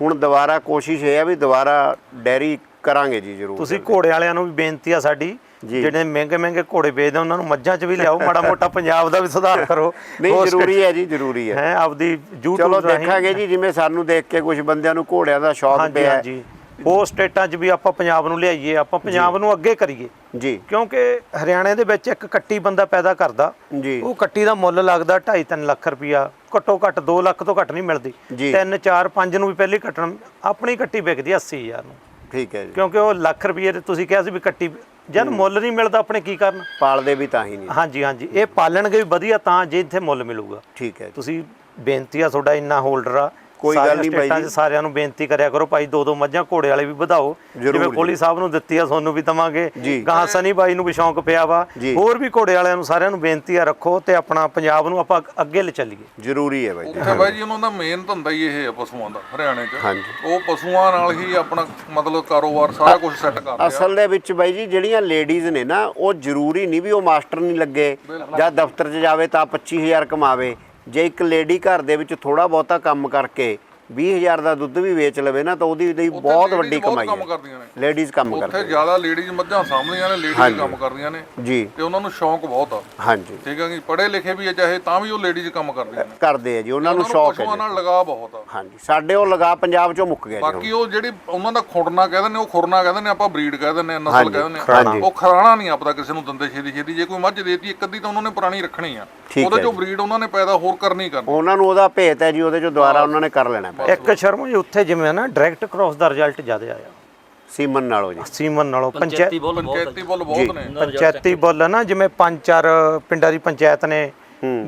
ਹੁਣ ਦੁਬਾਰਾ ਕੋਸ਼ਿਸ਼ ਇਹ ਆ ਵੀ ਦੁਬਾਰਾ ਡੈਰੀ ਕਰਾਂਗੇ ਜੀ ਜ਼ਰੂਰ। ਤੁਸੀਂ ਘੋੜੇ ਵਾਲਿਆਂ ਨੂੰ ਵੀ ਬੇਨਤੀ ਆ ਸਾਡੀ। ਜਿਹੜੇ ਮਹਿੰਗੇ ਮਹਿੰਗੇ ਘੋੜੇ ਵੇਚਦੇ ਉਹਨਾਂ ਨੂੰ ਮੱਝਾਂ 'ਚ ਵੀ ਲਿਆਓ ਮਾੜਾ ਮੋਟਾ ਪੰਜਾਬ ਦਾ ਵੀ ਸੁਧਾਰ ਕਰੋ। ਨਹੀਂ ਜ਼ਰੂਰੀ ਹੈ ਜੀ ਜ਼ਰੂਰੀ ਹੈ। ਹੈ ਆਪਦੀ YouTube ਚਲੋ ਦੇਖਾਂਗੇ ਜੀ ਜਿਵੇਂ ਸਾਨੂੰ ਦੇਖ ਕੇ ਕੁਝ ਬੰਦਿਆਂ ਨੂੰ ਘੋੜਿਆਂ ਦਾ ਸ਼ੌਕ ਪਿਆ। ਹੋਰ ਸਟੇਟਾਂ 'ਚ ਵੀ ਆਪਾਂ ਪੰਜਾਬ ਨੂੰ ਲਿਆਈਏ ਆਪਾਂ ਪੰਜਾਬ ਨੂੰ ਅੱਗੇ ਕਰੀਏ। ਜੀ। ਕਿਉਂਕਿ ਹਰਿਆਣੇ ਦੇ ਵਿੱਚ ਇੱਕ ਕੱਟੀ ਬੰਦਾ ਪੈਦਾ ਕਰਦਾ। ਜੀ। ਉਹ ਕੱਟੀ ਦਾ ਮੁੱਲ ਲੱਗਦਾ 2.5-3 ਲੱਖ ਰੁਪਿਆ ਘੱਟੋ ਘੱਟ 2 ਲੱਖ ਤੋਂ ਘੱਟ ਨਹੀਂ ਮਿਲਦੀ। ਜੀ। 3 4 5 ਨੂੰ ਵੀ ਪਹਿਲੀ ਕੱਟਣ ਆਪਣੀ ਕੱਟੀ ਵਿਕਦੀ 80000 ਨੂੰ। ਠੀਕ ਹੈ ਜੀ। ਕਿਉਂਕਿ ਉਹ ਲੱਖ ਰੁਪਏ ਤੇ ਤੁਸੀਂ ਕਿਹਾ ਸੀ ਵੀ ਕੱਟੀ ਜਦ ਮੁੱਲ ਨਹੀਂ ਮਿਲਦਾ ਆਪਣੇ ਕੀ ਕਰਨ? ਪਾਲਦੇ ਵੀ ਤਾਂ ਹੀ ਨਹੀਂ। ਹਾਂਜੀ ਹਾਂਜੀ। ਇਹ ਪਾਲਣਗੇ ਵੀ ਵਧੀਆ ਤਾਂ ਜੇ ਇੱਥੇ ਮੁੱਲ ਮਿਲੂਗਾ। ਠੀਕ ਹੈ ਤੁਸੀਂ ਬੇਨਤੀ ਆ ਤੁਹਾਡਾ ਇੰਨਾ ਹੋਲਡਰ ਆ ਕੋਈ ਗੱਲ ਨਹੀਂ ਬਾਈ ਜੀ। ਸਾਰਿਆਂ ਨੂੰ ਬੇਨਤੀ ਕਰਿਆ ਕਰੋ ਭਾਈ ਦੋ ਦੋ ਮੱਝਾਂ ਘੋੜੇ ਵਾਲੇ ਵੀ ਵਧਾਓ ਜਿਵੇਂ। ਕੋਲੀ ਸਾਹਿਬ ਨੂੰ ਦਿੱਤੀ ਆ ਤੁਹਾਨੂੰ ਵੀ ਦਵਾਂਗੇ। ਗਾਂ ਸਨੀ ਬਾਈ ਨੂੰ ਵੀ ਸ਼ੌਂਕ ਪਿਆ ਵਾ। ਹੋਰ ਵੀ ਘੋੜੇ ਵਾਲਿਆਂ ਨੂੰ ਸਾਰਿਆਂ ਨੂੰ ਬੇਨਤੀ ਆ ਰੱਖੋ ਤੇ ਆਪਣਾ ਪੰਜਾਬ ਨੂੰ ਆਪਾਂ ਅੱਗੇ ਲੈ ਚੱਲੀਏ ਜ਼ਰੂਰੀ ਹੈ ਬਾਈ ਜੀ ਉੱਥੇ ਬਾਈ ਜੀ ਉਹਨਾਂ ਦਾ ਮੇਨ ਧੰਦਾ ਹੀ ਇਹ ਹੈ ਪਸ਼ੂਆਂ ਦਾ ਹਰਿਆਣੇ 'ਚ ਹਾਂਜੀ। ਉਹ ਪਸ਼ੂਆਂ ਨਾਲ ਹੀ ਆਪਣਾ ਮਤਲਬ ਕਾਰੋਬਾਰ ਸਾਰਾ ਕੁਝ ਸੈੱਟ ਕਰਦੇ ਆ ਅਸਲ ਦੇ ਵਿੱਚ ਬਾਈ ਜੀ ਜਿਹੜੀਆਂ ਲੇਡੀਜ਼ ਨੇ ਨਾ ਉਹ ਜ਼ਰੂਰੀ ਨਹੀਂ ਵੀ ਉਹ ਮਾਸਟਰ ਨਹੀਂ ਲੱਗੇ ਜਾਂ ਦਫ਼ਤਰ 'ਚ ਜਾਵੇ ਤਾਂ 25000 ਕਮਾਵੇ ਜੇ ਇੱਕ ਲੇਡੀ ਘਰ ਦੇ ਵਿੱਚ ਥੋੜਾ ਬਹੁਤਾ ਕੰਮ ਕਰਕੇ 20000 ਦਾ ਦੁੱਧ ਵੀ ਵੇਚ ਲਵੇ ਨਾ ਤਾਂ ਉਹਦੀ ਲਈ ਬਹੁਤ ਵੱਡੀ ਕਮਾਈ ਕੰਮ ਕਰਦੀਆਂ ਨੇ। ਲੇਡੀਜ਼ ਕੰਮ ਉੱਥੇ ਕਰਦੇ ਜ਼ਿਆਦਾ ਲੇਡੀਜ਼ ਮੱਝਾਂ ਸਾਹਮਣੀਆਂ ਨੇ ਲੇਡੀਜ਼ ਕੰਮ ਕਰਦੀਆਂ ਨੇ। ਜੀ। ਤੇ ਉਹਨਾਂ ਨੂੰ ਸ਼ੌਂਕ ਬਹੁਤ ਆ। ਹਾਂਜੀ। ਠੀਕ ਹੈ ਕਿ ਪੜ੍ਹੇ ਲਿਖੇ ਵੀ ਆ ਚਾਹੇ ਤਾਂ ਵੀ ਉਹ ਲੇਡੀਜ਼ ਕੰਮ ਕਰਦੀਆਂ ਨੇ। ਕਰਦੇ ਆ ਜੀ ਉਹਨਾਂ ਨੂੰ ਉਹਨਾਂ ਨੂੰ ਸ਼ੌਕ ਹੈ ਜੀ। ਨਾਲ ਲਗਾਅ ਬਹੁਤ ਆ। ਹਾਂਜੀ। ਸਾਡੇ ਉਹ ਲਗਾ ਪੰਜਾਬ 'ਚੋਂ ਮੁੱਕ ਗਿਆ ਜੀ। ਬਾਕੀ ਉਹ ਜਿਹੜੀ ਉਹਨਾਂ ਦਾ ਖੁਰਨਾ ਕਹਿ ਦਿੰਦੇ ਉਹ ਖੁਰਨਾ ਕਹਿ ਦਿੰਦੇ ਆਪਾਂ ਬਰੀਡ ਕਹਿ ਦਿੰਦੇ ਆ ਨਸਲ ਹਾਂਜੀ, ਕਹਿ ਦਿੰਦੇ ਖੁਰਾਣਾ। ਆ ਉਹ ਖਰਾਣਾ ਨਹੀਂ ਆਪਦਾ ਕਿਸੇ ਨੂੰ ਦੰਦੇ ਛੇਦੀ ਛੇਦੀ ਜੇ ਕੋਈ ਮੱਝ ਦੇਤੀ ਇੱਕ ਅੱਧੀ ਤਾਂ ਉਹਨਾਂ ਨੇ ਪੁਰਾਣੀ ਰੱਖਣੀ ਆ। ਉਹਦੇ ਚੋਂ ਬਰੀਡ ਉਹਨਾਂ ਨੇ ਪੈਦਾ ਹੋਰ ਕਰਨੀ ਕਰਨੀ। ਉਹਨਾਂ ਨੂੰ ਉਹਦਾ ਭੇਤ ਹੈ ਜੀ ਉਹਦੇ 'ਚੋਂ ਦੁਬਾਰਾ ਉਹਨਾਂ ਨੇ ਕਰ ਲੈਣਾ। ਇੱਕ ਸ਼ਰਮਾ ਜੀ ਉੱਥੇ ਜਿਵੇਂ ਨਾ ਡਾਇਰੈਕਟ ਕ੍ਰਾਸ ਦਾ ਰਿਜ਼ਲਟ ਜ਼ਿਆਦਾ ਆਇਆ। ਸੀਮਨ ਨਾਲੋਂ ਜੀ। ਸੀਮਨ ਨਾਲੋਂ ਪੰਚਾਇਤ ਬੋਲ ਬਹੁਤ ਪੰਚਾਇਤੀ ਬੁੱਲ ਬਹੁਤ ਨੇ। ਪੰਚਾਇਤੀ ਬੁੱਲ ਨਾ ਜਿਵੇਂ ਪੰਜ ਚਾਰ ਪਿੰਡਾਂ ਦੀ ਪੰਚਾਇਤ ਨੇ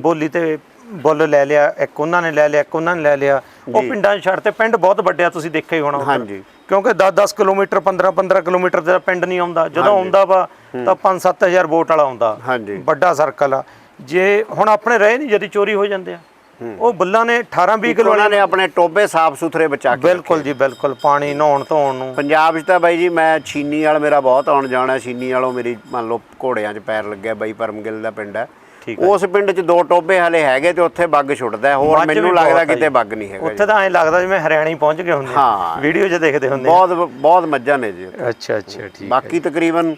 ਬੋਲੀ ਤੇ ਬੁੱਲ ਲੈ ਲਿਆ ਇੱਕ ਉਹਨਾਂ ਨੇ ਲੈ ਲਿਆ ਇੱਕ ਉਹਨਾਂ ਨੇ ਲੈ ਲਿਆ। ਉਹ ਪਿੰਡਾਂ ਛੱਡ ਤੇ ਪਿੰਡ ਬਹੁਤ ਵੱਡੇ ਆ ਤੁਸੀਂ ਦੇਖਿਆ ਹੀ ਹੋਣਾ। ਹਾਂਜੀ। ਕਿਉਂਕਿ 10-10 ਕਿਲੋਮੀਟਰ 15-15 ਕਿਲੋਮੀਟਰ ਦਾ ਪਿੰਡ ਨਹੀਂ ਆਉਂਦਾ। ਜਦੋਂ ਆਉਂਦਾ ਵਾ ਤਾਂ 5-7000 ਵੋਟ ਵਾਲਾ ਆਉਂਦਾ। ਹਾਂਜੀ। ਵੱਡਾ ਸਰਕਲ ਆ। ਜੇ ਹੁਣ ਆਪਣੇ ਰਹੇ ਨਹੀਂ ਜਦੀ ਚੋਰੀ ਹੋ ਜਾਂਦੇ ਆ। ਉਹ ਬੁੱਲਾਂ ਨੇ 18-20 ਕਿਲੋ ਉਹਨਾਂ ਨੇ ਆਪਣੇ ਟੋਬੇ ਸਾਫ਼ ਸੁਥਰੇ ਬਚਾ ਕੇ ਬਿਲਕੁਲ ਜੀ ਬਿਲਕੁਲ ਪਾਣੀ ਨਹਾਉਣ ਧੋਣ ਨੂੰ ਪੰਜਾਬ 'ਚ ਤਾਂ ਬਾਈ ਜੀ ਮੈਂ ਛੀਨੀ ਵਾਲ ਮੇਰਾ ਬਹੁਤ ਆਉਣ ਜਾਣਾ ਛੀਨੀ ਵਾਲੋਂ ਮੇਰੀ ਮੰਨ ਲਓ ਘੋੜਿਆਂ 'ਚ ਪੈਰ ਲੱਗਿਆ ਬਾਈ ਪਰਮਗਿੱਲ ਦਾ ਪਿੰਡ ਹੈ ਉਸ ਪਿੰਡ 'ਚ ਦੋ ਟੋਬੇ ਹਲੇ ਹੈਗੇ ਤੇ ਉੱਥੇ ਬੱਗ ਛੁੱਟਦਾ। ਹੋਰ ਮੈਨੂੰ ਲੱਗਦਾ ਕਿਤੇ। ਬੱਗ ਨਹੀਂ ਹੈਗਾ ਉੱਥੇ ਤਾਂ ਐਂ ਲੱਗਦਾ ਜਿਵੇਂ ਹਰਿਆਣਾ ਹੀ ਪਹੁੰਚ ਗਏ ਹੁੰਦੇ ਹਾਂ। ਵੀਡੀਓ 'ਚ ਦੇਖਦੇ ਹੁੰਦੇ। ਬਹੁਤ ਬਹੁਤ ਮੱਝਾਂ ਨੇ ਜੀ। ਅੱਛਾ ਅੱਛਾ ਠੀਕ ਬਾਕੀ ਤਕਰੀਬਨ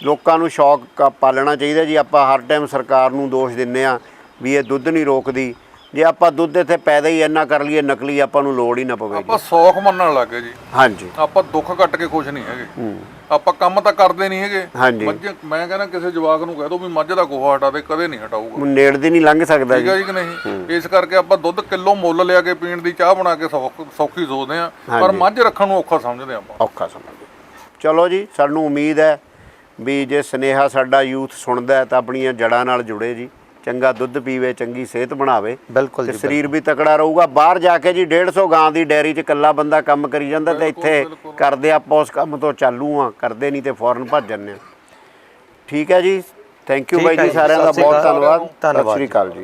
ਲੋਕਾਂ ਨੂੰ ਸ਼ੌਕ ਪਾਲਣਾ ਚਾਹੀਦਾ ਜੀ ਆਪਾਂ ਹਰ ਟਾਈਮ ਸਰਕਾਰ ਨੂੰ ਦੋਸ਼ ਦਿੰਨੇ ਆ ਵੀ ਇਹ ਦੁੱਧ ਨਹੀਂ ਰੋਕਦੀ ਜੇ ਆਪਾਂ ਦੁੱਧ ਇੱਥੇ ਪੈਦਾ ਹੀ ਇੰਨਾ ਕਰ ਲਈਏ ਨਕਲੀ ਆਪਾਂ ਨੂੰ ਲੋੜ ਹੀ ਨਾ ਪਵੇ ਜੀ ਆਪਾਂ ਸੌਖ ਮੰਨਣ ਲੱਗੇ ਜੀ। ਹਾਂਜੀ। ਆਪਾਂ ਦੁੱਖ ਕੱਟ ਕੇ ਖੁਸ਼ ਨਹੀਂ ਹੈਗੇ। ਆਪਾਂ ਕੰਮ ਤਾਂ ਕਰਦੇ ਨਹੀਂ ਹੈਗੇ। ਹਾਂਜੀ। ਮੱਝ ਮੈਂ ਕਹਿੰਦਾ ਕਿਸੇ ਜਵਾਕ ਨੂੰ ਕਹਿ ਦੋ ਵੀ ਮੱਝ ਦਾ ਗੋਹਾ ਹਟਾ ਦੇ ਕਦੇ ਨਹੀਂ ਹਟਾਊਗਾ। ਨੇੜ ਦੀ ਨਹੀਂ ਲੰਘ ਸਕਦਾ ਠੀਕ ਜੀ। ਹੈ ਜੀ ਕਿ ਨਹੀਂ? ਇਸ ਕਰਕੇ ਆਪਾਂ ਦੁੱਧ ਕਿਲੋ ਮੁੱਲ ਲਿਆ ਕੇ ਪੀਣ ਦੀ ਚਾਹ ਬਣਾ ਕੇ ਸੌਖ- ਸੌਖੀ ਸੋਚਦੇ ਆ ਪਰ ਹਾਂਜੀ। ਮੱਝ ਰੱਖਣ ਨੂੰ ਔਖਾ ਸਮਝਦੇ ਆਪਾਂ। ਔਖਾ ਸਮਝਦੇ ਚਲੋ ਜੀ ਸਾਨੂੰ ਉਮੀਦ ਹੈ ਵੀ ਜੇ ਸਨੇਹਾ ਸਾਡਾ ਯੂਥ ਸੁਣਦਾ ਹੈ ਤਾਂ ਆਪਣੀਆਂ ਜੜਾਂ ਨਾਲ ਜੁੜੇ ਜੀ। ਚੰਗਾ ਦੁੱਧ ਪੀਵੇ ਚੰਗੀ ਸਿਹਤ ਬਣਾਵੇ ਬਿਲਕੁਲ ਤੇ ਜੀ ਸਰੀਰ ਵੀ ਤਕੜਾ ਰਹੂਗਾ। ਬਾਹਰ ਜਾ ਕੇ ਜੀ 150 ਗਾਂ ਦੀ ਡੈਰੀ 'ਚ ਇਕੱਲਾ ਬੰਦਾ ਕੰਮ ਕਰੀ ਜਾਂਦਾ ਤੇ ਇੱਥੇ ਕਰਦੇ ਆਪਾਂ ਉਸ ਕੰਮ ਤੋਂ ਚਾਲੂ ਆ ਕਰਦੇ ਨਹੀਂ ਤੇ ਫੌਰਨ ਭੱਜ ਜੰਨੇ ਆ ਠੀਕ ਹੈ ਜੀ। ਥੈਂਕ ਯੂ ਬਾਈ ਜੀ ਸਾਰਿਆਂ ਦਾ ਬਹੁਤ। ਧੰਨਵਾਦ। ਸਤਿ ਧੰਨਵਾਦ ਸ਼੍ਰੀ ਅਕਾਲ ਜੀ।